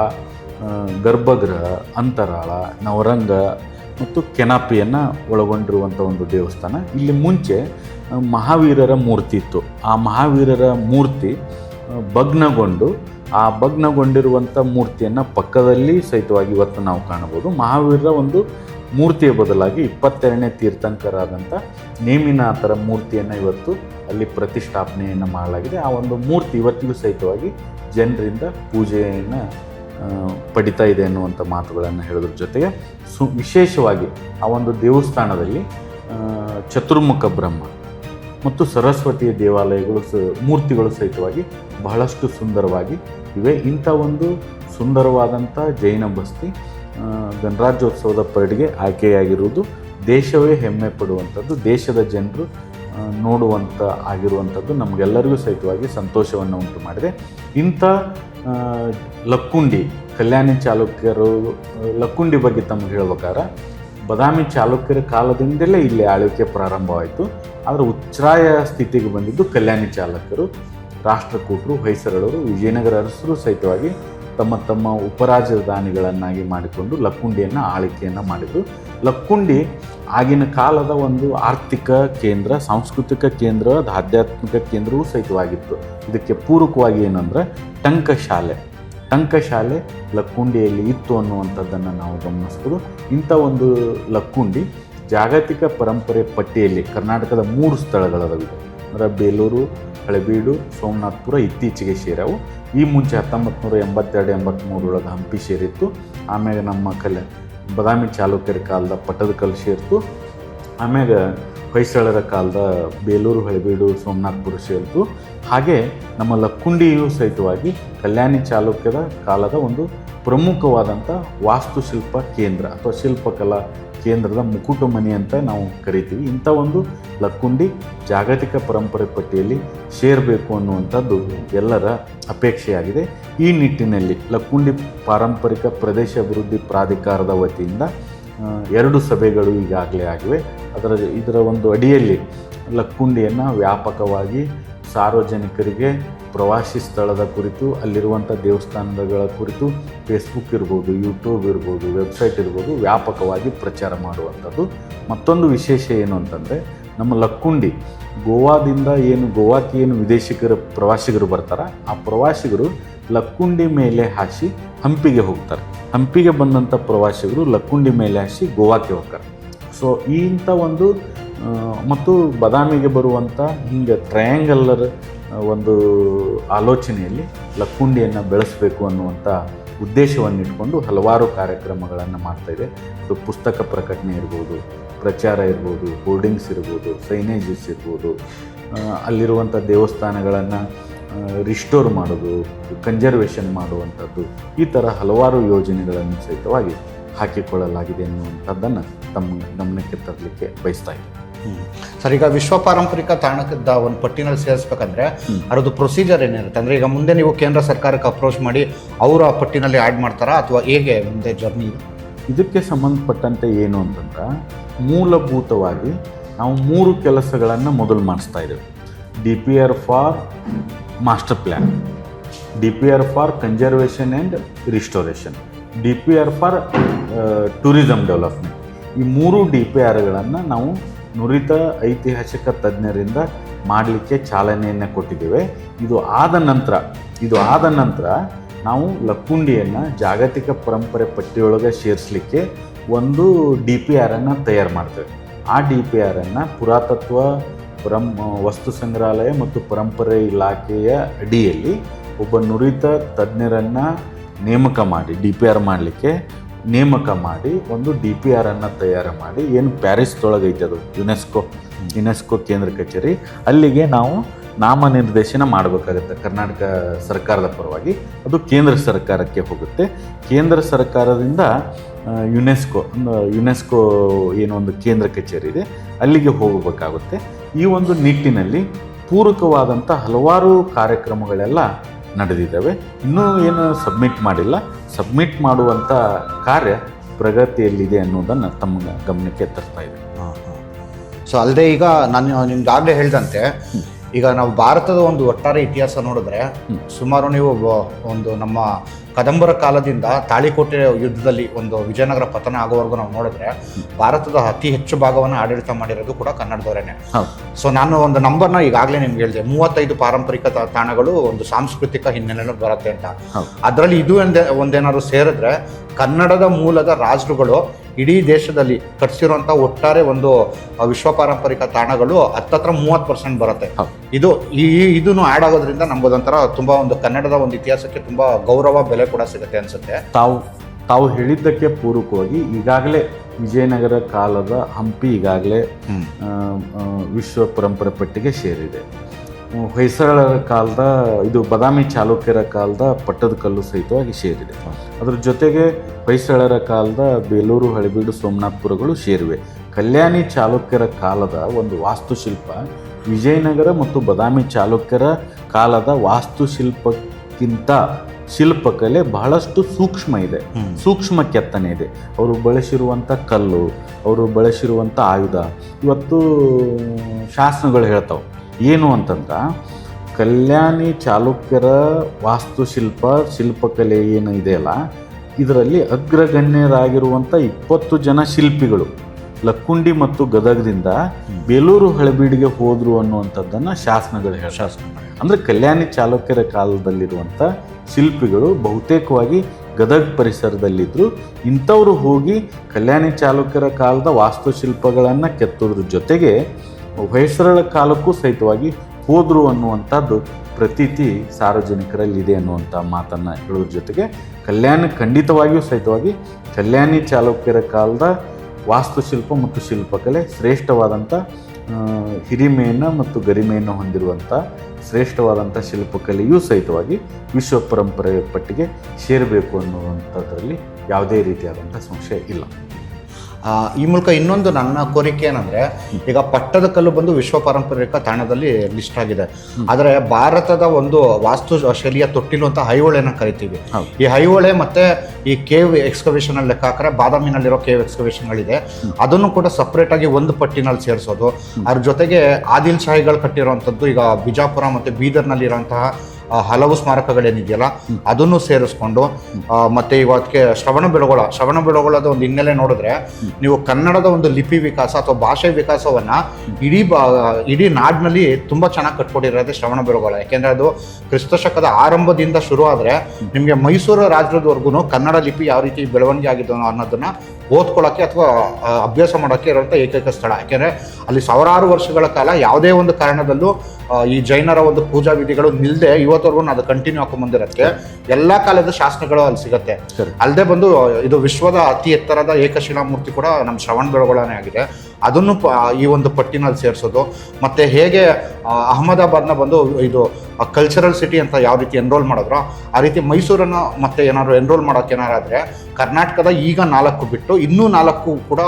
ಗರ್ಭಗೃಹ, ಅಂತರಾಳ, ನವರಂಗ ಮತ್ತು ಕೆನಾಪಿಯನ್ನು ಒಳಗೊಂಡಿರುವಂಥ ಒಂದು ದೇವಸ್ಥಾನ. ಇಲ್ಲಿ ಮುಂಚೆ ಮಹಾವೀರರ ಮೂರ್ತಿ ಇತ್ತು. ಆ ಮಹಾವೀರರ ಮೂರ್ತಿ ಭಗ್ನಗೊಂಡು, ಆ ಭಗ್ನಗೊಂಡಿರುವಂಥ ಮೂರ್ತಿಯನ್ನು ಪಕ್ಕದಲ್ಲಿ ಸಹಿತವಾಗಿ ಇವತ್ತು ನಾವು ಕಾಣಬಹುದು. ಮಹಾವೀರರ ಒಂದು ಮೂರ್ತಿಯ ಬದಲಾಗಿ ಇಪ್ಪತ್ತೆರಡನೇ ತೀರ್ಥಂಕರಾದಂಥ ನೇಮಿನಾಥರ ಮೂರ್ತಿಯನ್ನು ಇವತ್ತು ಅಲ್ಲಿ ಪ್ರತಿಷ್ಠಾಪನೆಯನ್ನು ಮಾಡಲಾಗಿದೆ. ಆ ಒಂದು ಮೂರ್ತಿ ಇವತ್ತಿಗೂ ಸಹಿತವಾಗಿ ಜನರಿಂದ ಪೂಜೆಯನ್ನು ಪಡಿತಾ ಇದೆ ಅನ್ನುವಂಥ ಮಾತುಗಳನ್ನು ಹೇಳೋದ್ರ ಜೊತೆಗೆ ಸು, ವಿಶೇಷವಾಗಿ ಆ ಒಂದು ದೇವಸ್ಥಾನದಲ್ಲಿ ಚತುರ್ಮುಖ ಬ್ರಹ್ಮ. ಮತ್ತು ಸರಸ್ವತಿಯ ದೇವಾಲಯಗಳು ಸ, ಮೂರ್ತಿಗಳು ಸಹಿತವಾಗಿ ಬಹಳಷ್ಟು ಸುಂದರವಾಗಿ ಇವೆ. ಇಂಥ ಒಂದು ಸುಂದರವಾದಂಥ ಜೈನ ಬಸ್ತಿ ಗಣರಾಜ್ಯೋತ್ಸವದ ಪರಡಿಗೆ ಆಯ್ಕೆಯಾಗಿರುವುದು ದೇಶವೇ ಹೆಮ್ಮೆ ಪಡುವಂಥದ್ದು, ದೇಶದ ಜನರು ನೋಡುವಂಥ ಆಗಿರುವಂಥದ್ದು ನಮಗೆಲ್ಲರಿಗೂ ಸಹಿತವಾಗಿ ಸಂತೋಷವನ್ನು ಉಂಟು ಮಾಡಿದೆ. ಇಂಥ ಲಕ್ಕುಂಡಿ, ಕಲ್ಯಾಣಿ ಚಾಲುಕ್ಯರು, ಲಕ್ಕುಂಡಿ ಬಗ್ಗೆ ತಮಗೆ ಹೇಳ್ಬೇಕಾದ್ರೆ ಬದಾಮಿ ಚಾಲುಕ್ಯರ ಕಾಲದಿಂದಲೇ ಇಲ್ಲಿ ಆಳ್ವಿಕೆ ಪ್ರಾರಂಭವಾಯಿತು. ಆದರೆ ಉಚ್ಛ್ರಾಯ ಸ್ಥಿತಿಗೆ ಬಂದಿದ್ದು ಕಲ್ಯಾಣಿ ಚಾಲಕರು, ರಾಷ್ಟ್ರಕೂಟರು, ಹೊಯ್ಸಳರು, ವಿಜಯನಗರ ಅರಸರು ಸಹಿತವಾಗಿ ತಮ್ಮ ತಮ್ಮ ಉಪರಾಜಧಾನಿಗಳನ್ನಾಗಿ ಮಾಡಿಕೊಂಡು ಲಕ್ಕುಂಡಿಯನ್ನು ಆಳ್ವಿಕೆಯನ್ನು ಮಾಡಿದರು. ಲಕ್ಕುಂಡಿ ಆಗಿನ ಕಾಲದ ಒಂದು ಆರ್ಥಿಕ ಕೇಂದ್ರ, ಸಾಂಸ್ಕೃತಿಕ ಕೇಂದ್ರ, ಆಧ್ಯಾತ್ಮಿಕ ಕೇಂದ್ರವೂ ಸಹಿತವಾಗಿತ್ತು. ಇದಕ್ಕೆ ಪೂರಕವಾಗಿ ಏನಂದ್ರೆ ಟಂಕಶಾಲೆ. ಟಂಕಶಾಲೆ ಲಕ್ಕುಂಡಿಯಲ್ಲಿ ಇತ್ತು ಅನ್ನುವಂಥದ್ದನ್ನು ನಾವು ಗಮನಿಸ್ಬೋದು. ಇಂಥ ಒಂದು ಲಕ್ಕುಂಡಿ ಜಾಗತಿಕ ಪರಂಪರೆ ಪಟ್ಟಿಯಲ್ಲಿ ಕರ್ನಾಟಕದ ಮೂರು ಸ್ಥಳಗಳದಾವಿದೆ ಅಂದರೆ ಬೇಲೂರು, ಹಳೆಬೀಡು, ಸೋಮನಾಥ್ಪುರ ಇತ್ತೀಚೆಗೆ ಸೇರವು. ಈ ಮುಂಚೆ ಹತ್ತೊಂಬತ್ತು ನೂರ ಎಂಬತ್ತೆರಡು ಎಂಬತ್ತ್ಮೂರೊಳಗೆ ಹಂಪಿ ಸೇರಿತ್ತು. ಆಮ್ಯಾಗ ನಮ್ಮ ಕಲೆ ಬದಾಮಿ ಚಾಲುಕ್ಯರ ಕಾಲದ ಪಟ್ಟದಕಲ್ಲು ಸೇರಿತು. ಆಮ್ಯಾಗ ಹೊಯ್ಸಳರ ಕಾಲದ ಬೇಲೂರು, ಹಳೆಬೀಡು, ಸೋಮನಾಥ್ಪುರ ಸೇರಿತು. ಹಾಗೆ ನಮ್ಮ ಲಕ್ಕುಂಡಿಯು ಸಹಿತವಾಗಿ ಕಲ್ಯಾಣಿ ಚಾಲುಕ್ಯದ ಕಾಲದ ಒಂದು ಪ್ರಮುಖವಾದಂಥ ವಾಸ್ತುಶಿಲ್ಪ ಕೇಂದ್ರ ಅಥವಾ ಶಿಲ್ಪಕಲಾ ಕೇಂದ್ರದ ಮುಕುಟ ಮನೆ ಅಂತ ನಾವು ಕರಿತೀವಿ. ಇಂಥ ಒಂದು ಲಕ್ಕುಂಡಿ ಜಾಗತಿಕ ಪರಂಪರೆ ಪಟ್ಟಿಯಲ್ಲಿ ಸೇರಬೇಕು ಅನ್ನುವಂಥದ್ದು ಎಲ್ಲರ ಅಪೇಕ್ಷೆಯಾಗಿದೆ. ಈ ನಿಟ್ಟಿನಲ್ಲಿ ಲಕ್ಕುಂಡಿ ಪಾರಂಪರಿಕ ಪ್ರದೇಶ ಅಭಿವೃದ್ಧಿ ಪ್ರಾಧಿಕಾರದ ವತಿಯಿಂದ ಎರಡು ಸಭೆಗಳು ಈಗಾಗಲೇ ಆಗಿವೆ. ಅದರ, ಇದರ ಒಂದು ಅಡಿಯಲ್ಲಿ ಲಕ್ಕುಂಡಿಯನ್ನು ವ್ಯಾಪಕವಾಗಿ ಸಾರ್ವಜನಿಕರಿಗೆ ಪ್ರವಾಸಿ ಸ್ಥಳದ ಕುರಿತು, ಅಲ್ಲಿರುವಂಥ ದೇವಸ್ಥಾನಗಳ ಕುರಿತು ಫೇಸ್ಬುಕ್ ಇರ್ಬೋದು ಯೂಟ್ಯೂಬ್ ಇರ್ಬೋದು ವೆಬ್ಸೈಟ್ ಇರ್ಬೋದು ವ್ಯಾಪಕವಾಗಿ ಪ್ರಚಾರ ಮಾಡುವಂಥದ್ದು. ಮತ್ತೊಂದು ವಿಶೇಷ ಏನು ಅಂತಂದರೆ, ನಮ್ಮ ಲಕ್ಕುಂಡಿ, ಗೋವಾದಿಂದ ಏನು, ಗೋವಾಕ್ಕೆ ಏನು ವಿದೇಶಿಗರು, ಪ್ರವಾಸಿಗರು ಬರ್ತಾರೆ, ಆ ಪ್ರವಾಸಿಗರು ಲಕ್ಕುಂಡಿ ಮೇಲೆ ಹಾಸಿ ಹಂಪಿಗೆ ಹೋಗ್ತಾರೆ. ಹಂಪಿಗೆ ಬಂದಂಥ ಪ್ರವಾಸಿಗರು ಲಕ್ಕುಂಡಿ ಮೇಲೆ ಹಾಸಿ ಗೋವಾಕ್ಕೆ ಹೋಗ್ತಾರೆ. ಸೊ ಇಂಥ ಒಂದು ಮತ್ತು ಬದಾಮಿಗೆ ಬರುವಂಥ ಹಿಂಗೆ ಟ್ರಯಾಂಗಲ್ಲರ್ ಒಂದು ಆಲೋಚನೆಯಲ್ಲಿ ಲಕ್ಕುಂಡಿಯನ್ನು ಬೆಳೆಸಬೇಕು ಅನ್ನುವಂಥ ಉದ್ದೇಶವನ್ನು ಇಟ್ಕೊಂಡು ಹಲವಾರು ಕಾರ್ಯಕ್ರಮಗಳನ್ನು ಮಾಡ್ತಾಯಿದೆ ಅದು ಪುಸ್ತಕ ಪ್ರಕಟಣೆ ಇರ್ಬೋದು, ಪ್ರಚಾರ ಇರ್ಬೋದು ಹೋರ್ಡಿಂಗ್ಸ್ ಇರ್ಬೋದು ಸೈನೇಜಸ್ ಇರ್ಬೋದು ಅಲ್ಲಿರುವಂಥ ದೇವಸ್ಥಾನಗಳನ್ನು ರಿಸ್ಟೋರ್ ಮಾಡೋದು ಕನ್ಸರ್ವೇಷನ್ ಮಾಡುವಂಥದ್ದು, ಈ ಥರ ಹಲವಾರು ಯೋಜನೆಗಳನ್ನು ಸಹಿತವಾಗಿ ಹಾಕಿಕೊಳ್ಳಲಾಗಿದೆ ಅನ್ನುವಂಥದ್ದನ್ನು ತಮ್ಮ ಗಮನಕ್ಕೆ ತರಲಿಕ್ಕೆ ಬಯಸ್ತಾ ಇದ್ದೀನಿ. ಸರ್, ಈಗ ವಿಶ್ವ ಪಾರಂಪರಿಕ ತಾಣದ ಒಂದು ಪಟ್ಟಿನಲ್ಲಿ ಸೇರಿಸ್ಬೇಕಂದ್ರೆ. ಅದರದ್ದು ಪ್ರೊಸೀಜರ್ ಏನಿರುತ್ತೆ? ಅಂದರೆ ಈಗ ಮುಂದೆ ನೀವು ಕೇಂದ್ರ ಸರ್ಕಾರಕ್ಕೆ ಅಪ್ರೋಚ್ ಮಾಡಿ ಅವರು ಆ ಪಟ್ಟಿನಲ್ಲಿ ಆ್ಯಡ್ ಮಾಡ್ತಾರಾ? ಅಥವಾ ಹೇಗೆ ಮುಂದೆ ಜರ್ನಿ ಇದಕ್ಕೆ ಸಂಬಂಧಪಟ್ಟಂತೆ ಏನು ಅಂತಂದ್ರೆ ಮೂಲಭೂತವಾಗಿ ನಾವು ಮೂರು ಕೆಲಸಗಳನ್ನು ಮೊದಲು ಮಾಡಿಸ್ತಾ ಇದ್ದೇವೆ. D P R for master plan D P R for conservation and restoration D P R for tourism development ಈ ಮೂರು ಡಿ ಪಿ ಆರ್ಗಳನ್ನು ನಾವು ನುರಿತ ಐತಿಹಾಸಿಕ ತಜ್ಞರಿಂದ ಮಾಡಲಿಕ್ಕೆ ಚಾಲನೆಯನ್ನು ಕೊಟ್ಟಿದ್ದೇವೆ. ಇದು ಆದ ನಂತರ, ಇದು ಆದ ನಂತರ ನಾವು ಲಕ್ಕುಂಡಿಯನ್ನು ಜಾಗತಿಕ ಪರಂಪರೆ ಪಟ್ಟಿಯೊಳಗೆ ಸೇರಿಸಲಿಕ್ಕೆ ಒಂದು ಡಿ ಪಿ ಆರನ್ನು ತಯಾರು ಮಾಡ್ತೇವೆ. ಆ ಡಿ ಪಿ ಆರನ್ನು ಪುರಾತತ್ವ, ಪರಂ, ವಸ್ತು ಸಂಗ್ರಹಾಲಯ ಮತ್ತು ಪರಂಪರೆ ಇಲಾಖೆಯ ಅಡಿಯಲ್ಲಿ ಒಬ್ಬ ನುರಿತ ತಜ್ಞರನ್ನು ನೇಮಕ ಮಾಡಿ, ಡಿ ಪಿ ಆರ್ ಮಾಡಲಿಕ್ಕೆ ನೇಮಕ ಮಾಡಿ ಒಂದು ಡಿ ಪಿ ಆರನ್ನು ತಯಾರು ಮಾಡಿ ಏನು ಪ್ಯಾರಿಸ್ದೊಳಗೆ ಐತೆ ಅದು, ಯುನೆಸ್ಕೋ ಯುನೆಸ್ಕೋ ಕೇಂದ್ರ ಕಚೇರಿ. ಅಲ್ಲಿಗೆ ನಾವು ನಾಮನಿರ್ದೇಶನ ಮಾಡಬೇಕಾಗುತ್ತೆ, ಕರ್ನಾಟಕ ಸರ್ಕಾರದ ಪರವಾಗಿ. ಅದು ಕೇಂದ್ರ ಸರ್ಕಾರಕ್ಕೆ ಹೋಗುತ್ತೆ. ಕೇಂದ್ರ ಸರ್ಕಾರದಿಂದ ಯುನೆಸ್ಕೋ ಯುನೆಸ್ಕೋ ಏನೋ ಒಂದು ಕೇಂದ್ರ ಕಚೇರಿ ಇದೆ, ಅಲ್ಲಿಗೆ ಹೋಗಬೇಕಾಗುತ್ತೆ. ಈ ಒಂದು ನಿಟ್ಟಿನಲ್ಲಿ ಪೂರಕವಾದಂಥ ಹಲವಾರು ಕಾರ್ಯಕ್ರಮಗಳೆಲ್ಲ ನಡೆದಿದ್ದಾವೆ. ಇನ್ನೂ ಏನು ಸಬ್ಮಿಟ್ ಮಾಡಿಲ್ಲ. ಸಬ್ಮಿಟ್ ಮಾಡುವಂಥ ಕಾರ್ಯ ಪ್ರಗತಿಯಲ್ಲಿದೆ ಅನ್ನೋದನ್ನು ತಮ್ಮ ಗಮನಕ್ಕೆ ತರ್ತಾ ಇದೆ ಸೊ ಅಲ್ಲದೆ ಈಗ ನಾನು ನಿಮ್ಗಾಗಲೇ ಹೇಳಿದಂತೆ ಈಗ ನಾವು ಭಾರತದ ಒಂದು ಒಟ್ಟಾರೆ ಇತಿಹಾಸ ನೋಡಿದ್ರೆ ಸುಮಾರು ನೀವು ಒಂದು ನಮ್ಮ ಕದಂಬರ ಕಾಲದಿಂದ ತಾಳಿಕೋಟೆ ಯುದ್ಧದಲ್ಲಿ ಒಂದು ವಿಜಯನಗರ ಪತನ ಆಗೋವರೆಗೂ ನಾವು ನೋಡಿದ್ರೆ ಭಾರತದ ಅತಿ ಹೆಚ್ಚು ಭಾಗವನ್ನು ಆಡಳಿತ ಮಾಡಿರೋದು ಕೂಡ ಕನ್ನಡದವರೇನೆ. ಸೊ ನಾನು ಒಂದು ನಂಬರ್ನ ಈಗಾಗಲೇ ನಿಮ್ಗೆ ಹೇಳಿದೆ. ಮೂವತ್ತೈದು ಪಾರಂಪರಿಕ ತಾಣಗಳು ಒಂದು ಸಾಂಸ್ಕೃತಿಕ ಹಿನ್ನೆಲೆಯನ್ನು ಬರುತ್ತೆ ಅಂತ. ಅದರಲ್ಲಿ ಇದು ಒಂದೇ ಒಂದೇನಾದ್ರು ಸೇರಿದ್ರೆ ಕನ್ನಡದ ಮೂಲದ ರಾಜರುಗಳು ಇಡೀ ದೇಶದಲ್ಲಿ ಕಟ್ಸಿರುವಂಥ ಒಟ್ಟಾರೆ ಒಂದು ವಿಶ್ವ ಪಾರಂಪರಿಕ ತಾಣಗಳು ಹತ್ತತ್ರ ಮೂವತ್ತು ಪರ್ಸೆಂಟ್ ಬರುತ್ತೆ. ಇದು ಈ ಇದನ್ನು ಆ್ಯಡ್ ಆಗೋದ್ರಿಂದ ನಮ್ಗೊಂಥರ ತುಂಬಾ ಒಂದು ಕನ್ನಡದ ಒಂದು ಇತಿಹಾಸಕ್ಕೆ ತುಂಬಾ ಗೌರವ ಬೆಲೆ ಕೂಡ ಸಿಗುತ್ತೆ ಅನ್ಸುತ್ತೆ. ತಾವು ತಾವು ಹೇಳಿದ್ದಕ್ಕೆ ಪೂರಕವಾಗಿ ಈಗಾಗಲೇ ವಿಜಯನಗರ ಕಾಲದ ಹಂಪಿ ಈಗಾಗಲೇ ವಿಶ್ವ ಪರಂಪರೆ ಪಟ್ಟಿಗೆ ಸೇರಿದೆ. ಹೊಯ್ಸಳರ ಕಾಲದ ಇದು ಬದಾಮಿ ಚಾಲುಕ್ಯರ ಕಾಲದ ಪಟ್ಟದ ಕಲ್ಲು ಸಹಿತವಾಗಿ ಸೇರಿದೆ. ಅದ್ರ ಜೊತೆಗೆ ಹೊಯ್ಸಳರ ಕಾಲದ ಬೇಲೂರು ಹಳೆಬೀಡು ಸೋಮನಾಥ್ಪುರಗಳು ಸೇರಿವೆ. ಕಲ್ಯಾಣಿ ಚಾಲುಕ್ಯರ ಕಾಲದ ಒಂದು ವಾಸ್ತುಶಿಲ್ಪ ವಿಜಯನಗರ ಮತ್ತು ಬದಾಮಿ ಚಾಲುಕ್ಯರ ಕಾಲದ ವಾಸ್ತುಶಿಲ್ಪಕ್ಕಿಂತ ಶಿಲ್ಪಕಲೆ ಬಹಳಷ್ಟು ಸೂಕ್ಷ್ಮ ಇದೆ. ಸೂಕ್ಷ್ಮ ಕೆತ್ತನೆ ಇದೆ. ಅವರು ಬಳಸಿರುವಂಥ ಕಲ್ಲು ಅವರು ಬಳಸಿರುವಂಥ ಆಯುಧ ಇವತ್ತು ಶಾಸನಗಳು ಹೇಳ್ತಾವೆ. ಏನು ಅಂತಂದ್ರೆ ಕಲ್ಯಾಣಿ ಚಾಲುಕ್ಯರ ವಾಸ್ತುಶಿಲ್ಪ, ಶಿಲ್ಪಕಲೆ ಏನು ಇದೆಯಲ್ಲ ಇದರಲ್ಲಿ ಅಗ್ರಗಣ್ಯರಾಗಿರುವಂಥ ಇಪ್ಪತ್ತು ಜನ ಶಿಲ್ಪಿಗಳು, ಲಕ್ಕುಂಡಿ ಮತ್ತು ಗದಗದಿಂದ ಬೇಲೂರು ಹಳೆಬೀಡಿಗೆ ಹೋದರು ಅನ್ನುವಂಥದ್ದನ್ನು ಶಾಸನಗಳು ಶಾಸನ ಅಂದರೆ ಕಲ್ಯಾಣಿ ಚಾಲುಕ್ಯರ ಕಾಲದಲ್ಲಿರುವಂಥ ಶಿಲ್ಪಿಗಳು ಬಹುತೇಕವಾಗಿ ಗದಗ ಪರಿಸರದಲ್ಲಿದ್ದರು ಇಂಥವರು ಹೋಗಿ ಕಲ್ಯಾಣಿ ಚಾಲುಕ್ಯರ ಕಾಲದ ವಾಸ್ತುಶಿಲ್ಪಗಳನ್ನು ಕೆತ್ತೋದ್ರ ಜೊತೆಗೆ ಹೊಯ್ಸಳರ ಕಾಲಕ್ಕೂ ಸಹಿತವಾಗಿ ಹೋದರು ಅನ್ನುವಂಥದ್ದು ಪ್ರತೀತಿ ಸಾರ್ವಜನಿಕರಲ್ಲಿದೆ ಅನ್ನುವಂಥ ಮಾತನ್ನು ಹೇಳೋದ್ರ ಜೊತೆಗೆ ಕಲ್ಯಾಣ ಖಂಡಿತವಾಗಿಯೂ ಸಹಿತವಾಗಿ ಕಲ್ಯಾಣಿ ಚಾಲುಕ್ಯರ ಕಾಲದ ವಾಸ್ತುಶಿಲ್ಪ ಮತ್ತು ಶಿಲ್ಪಕಲೆ ಶ್ರೇಷ್ಠವಾದಂಥ ಹಿರಿಮೆಯನ್ನು ಮತ್ತು ಗರಿಮೆಯನ್ನು ಹೊಂದಿರುವಂಥ ಶ್ರೇಷ್ಠವಾದಂಥ ಶಿಲ್ಪಕಲೆಯೂ ಸಹಿತವಾಗಿ ವಿಶ್ವ ಪರಂಪರೆ ಪಟ್ಟಿಗೆ ಸೇರಬೇಕು ಅನ್ನುವಂಥದ್ರಲ್ಲಿ ಯಾವುದೇ ರೀತಿಯಾದಂಥ ಸಂಶಯ ಇಲ್ಲ. ಈ ಮೂಲಕ ಇನ್ನೊಂದು ನನ್ನ ಕೋರಿಕೆ ಏನಂದ್ರೆ ಈಗ ಪಟ್ಟದ ಕಲ್ಲು ಬಂದು ವಿಶ್ವ ಪಾರಂಪರಿಕ ತಾಣದಲ್ಲಿ ಲಿಸ್ಟ್ ಆಗಿದೆ. ಆದರೆ ಭಾರತದ ಒಂದು ವಾಸ್ತು ಶೈಲಿಯ ತೊಟ್ಟಿಲು ಅಂತ ಹೈಹೊಳೆನ ಕರಿತೀವಿ ಈ ಹೈಹೊಳೆ ಮತ್ತೆ ಈ ಕೇವ್ ಎಕ್ಸ್ಕವೇಷನ್ ಅಲ್ಲಿ ಲೆಕ್ಕ ಹಾಕಿದ್ರೆ ಬಾದಾಮಿನಲ್ಲಿರೋ ಕೇವ್ ಎಕ್ಸ್ಕವೇಷನ್ಗಳಿದೆ ಅದನ್ನು ಕೂಡ ಸಪ್ರೇಟ್ ಆಗಿ ಒಂದು ಪಟ್ಟಿನಲ್ಲಿ ಸೇರಿಸೋದು. ಅದ್ರ ಜೊತೆಗೆ ಆದಿಲ್ ಶಾಹಿಗಳು ಕಟ್ಟಿರುವಂಥದ್ದು ಈಗ ಬಿಜಾಪುರ ಮತ್ತೆ ಬೀದರ್ನಲ್ಲಿ ಇರುವಂತಹ ಆ, ಹಲವು ಸ್ಮಾರಕಗಳೇನಿದೆಯಲ್ಲ, ಅದನ್ನು ಸೇರಿಸ್ಕೊಂಡು ಮತ್ತೆ ಇವತ್ತಿಗೆ ಶ್ರವಣ ಬೆಳಗೊಳ, ಶ್ರವಣ ಬೆಳಗೊಳದ ಒಂದು ಹಿನ್ನೆಲೆ ನೋಡಿದ್ರೆ, ನೀವು ಕನ್ನಡದ ಒಂದು ಲಿಪಿ ವಿಕಾಸ ಅಥವಾ ಭಾಷೆ ವಿಕಾಸವನ್ನ ಇಡೀ ಬಾ, ಇಡೀ ನಾಡಿನಲ್ಲಿ ತುಂಬಾ ಚೆನ್ನಾಗಿ ಕಟ್ಕೊಂಡಿರೋದೇ ಶ್ರವಣ ಬೆಳಗೊಳ. ಯಾಕೆಂದ್ರೆ ಅದು ಕ್ರಿಸ್ತ ಶಕದ ಆರಂಭದಿಂದ ಶುರು ಆದ್ರೆ ನಿಮಗೆ ಮೈಸೂರು ರಾಜ್ಯದವರೆಗೂ ಕನ್ನಡ ಲಿಪಿ ಯಾವ ರೀತಿ ಬೆಳವಣಿಗೆ ಆಗಿದ್ದು ಅನ್ನೋದನ್ನ ಓದ್ಕೊಳ್ಳೋಕ್ಕೆ ಅಥವಾ ಅಭ್ಯಾಸ ಮಾಡೋಕ್ಕೆ ಇರುವಂಥ ಏಕೈಕ ಸ್ಥಳ. ಯಾಕೆಂದರೆ ಅಲ್ಲಿ ಸಾವಿರಾರು ವರ್ಷಗಳ ಕಾಲ ಯಾವುದೇ ಒಂದು ಕಾರಣದಲ್ಲೂ ಈ ಜೈನರ ಒಂದು ಪೂಜಾ ವಿಧಿಗಳು ನಿಲ್ಲದೆ ಇವತ್ತವರೆಗೂ ಅದು ಕಂಟಿನ್ಯೂ ಹಾಕೊಂಡ್ಬಂದಿರತ್ತೆ ಎಲ್ಲ ಕಾಲದ ಶಾಸನಗಳು ಅಲ್ಲಿ ಸಿಗುತ್ತೆ. ಸರಿ. ಅಲ್ಲದೆ ಬಂದು ಇದು ವಿಶ್ವದ ಅತಿ ಎತ್ತರದ ಏಕಶಿಲಾ ಮೂರ್ತಿ ಕೂಡ ನಮ್ಮ ಶ್ರವಣ ಬೆಳಗೊಳನೇ ಆಗಿದೆ. ಅದನ್ನು ಪ ಈ ಒಂದು ಪಟ್ಟಿನಲ್ಲಿ ಸೇರಿಸೋದು. ಮತ್ತು ಹೇಗೆ ಅಹಮದಾಬಾದ್ನ ಬಂದು ಇದು ಕಲ್ಚರಲ್ ಸಿಟಿ ಅಂತ ಯಾವ ರೀತಿ ಎನ್ರೋಲ್ ಮಾಡಿದ್ರೋ ಆ ರೀತಿ ಮೈಸೂರನ್ನು ಮತ್ತೆ ಏನಾದರೂ ಎನ್ರೋಲ್ ಮಾಡೋಕೆ ಆದರೆ ಕರ್ನಾಟಕದ ಈಗ ನಾಲ್ಕು ಬಿಟ್ಟು ಇನ್ನೂ ನಾಲ್ಕು ಕೂಡ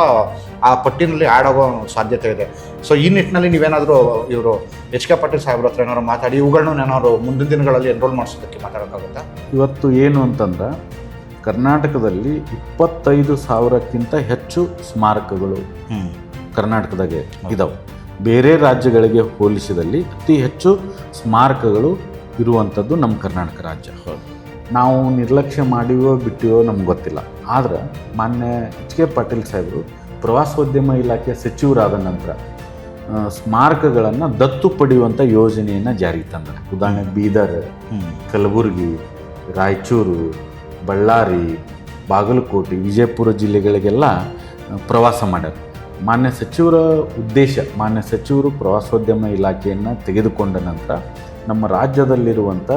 ಆ ಪಟ್ಟಿನಲ್ಲಿ ಆ್ಯಡ್ ಆಗೋ ಸಾಧ್ಯತೆ ಇದೆ. ಸೊ ಈ ನಿಟ್ಟಿನಲ್ಲಿ ನೀವೇನಾದರೂ ಇವರು ಎಚ್ ಕೆ ಪಾಟೀಲ್ ಸಾಹೇಬ್ರ ಹತ್ರ ಏನಾದ್ರು ಮಾತಾಡಿ ಇವುಗಳನ್ನ ಏನಾದ್ರು ಮುಂದಿನ ದಿನಗಳಲ್ಲಿ ಎನ್ರೋಲ್ ಮಾಡಿಸೋದಕ್ಕೆ ಮಾತಾಡೋಕ್ಕಾಗುತ್ತಾ? ಇವತ್ತು ಏನು ಅಂತಂದ್ರೆ ಕರ್ನಾಟಕದಲ್ಲಿ ಇಪ್ಪತ್ತೈದು ಸಾವಿರಕ್ಕಿಂತ ಹೆಚ್ಚು ಸ್ಮಾರಕಗಳು. ಕರ್ನಾಟಕದಾಗೆ ಇದಾವೆ ಬೇರೆ ರಾಜ್ಯಗಳಿಗೆ ಹೋಲಿಸಿದಲ್ಲಿ ಅತಿ ಹೆಚ್ಚು ಸ್ಮಾರಕಗಳು ಇರುವಂಥದ್ದು ನಮ್ಮ ಕರ್ನಾಟಕ ರಾಜ್ಯ. ನಾವು ನಿರ್ಲಕ್ಷ್ಯ ಮಾಡಿಯೋ ಬಿಟ್ಟಿವೋ ನಮ್ಗೆ ಗೊತ್ತಿಲ್ಲ. ಆದರೆ ಮಾನ್ಯ ಎಚ್ ಕೆ ಪಾಟೀಲ್ ಸಾಹೇಬರು ಪ್ರವಾಸೋದ್ಯಮ ಇಲಾಖೆಯ ಸಚಿವರಾದ ನಂತರ ಸ್ಮಾರಕಗಳನ್ನು ದತ್ತು ಪಡೆಯುವಂಥ ಯೋಜನೆಯನ್ನು ಜಾರಿಗೆ ತಂದರು. ಉದಾಹರಣೆಗೆ ಬೀದರ್ ಕಲಬುರಗಿ ರಾಯಚೂರು ಬಳ್ಳಾರಿ ಬಾಗಲಕೋಟೆ ವಿಜಯಪುರ ಜಿಲ್ಲೆಗಳಿಗೆಲ್ಲ ಪ್ರವಾಸ ಮಾಡ್ಯಾರ. ಮಾನ್ಯ ಸಚಿವರ ಉದ್ದೇಶ, ಮಾನ್ಯ ಸಚಿವರು ಪ್ರವಾಸೋದ್ಯಮ ಇಲಾಖೆಯನ್ನು ತೆಗೆದುಕೊಂಡ ನಂತರ ನಮ್ಮ ರಾಜ್ಯದಲ್ಲಿರುವಂಥ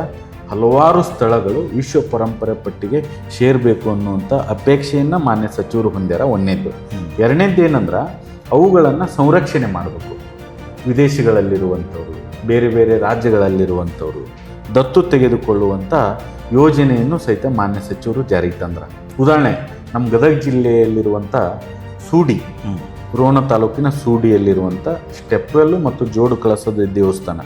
ಹಲವಾರು ಸ್ಥಳಗಳು ವಿಶ್ವ ಪರಂಪರೆ ಪಟ್ಟಿಗೆ ಸೇರಬೇಕು ಅನ್ನುವಂಥ ಅಪೇಕ್ಷೆಯನ್ನು ಮಾನ್ಯ ಸಚಿವರು ಹೊಂದ್ಯಾರ. ಒಂದನೇದ್ದು ಎರಡನೇದ್ದು ಏನಂದ್ರೆ, ಅವುಗಳನ್ನು ಸಂರಕ್ಷಣೆ ಮಾಡಬೇಕು. ವಿದೇಶಗಳಲ್ಲಿರುವಂಥವ್ರು, ಬೇರೆ ಬೇರೆ ರಾಜ್ಯಗಳಲ್ಲಿರುವಂಥವ್ರು ದತ್ತು ತೆಗೆದುಕೊಳ್ಳುವಂಥ ಯೋಜನೆಯನ್ನು ಸಹಿತ ಮಾನ್ಯ ಸಚಿವರು ಜಾರಿಗೆ ತಂದ್ರೆ. ಉದಾಹರಣೆ ನಮ್ಮ ಗದಗ ಜಿಲ್ಲೆಯಲ್ಲಿರುವಂಥ ಸೂಡಿ. ರೋಣ ತಾಲೂಕಿನ ಸೂಡಿಯಲ್ಲಿರುವಂಥ ಸ್ಟೆಪ್ವೆಲ್ಲು ಮತ್ತು ಜೋಡು ಕಳಸದ ದೇವಸ್ಥಾನ.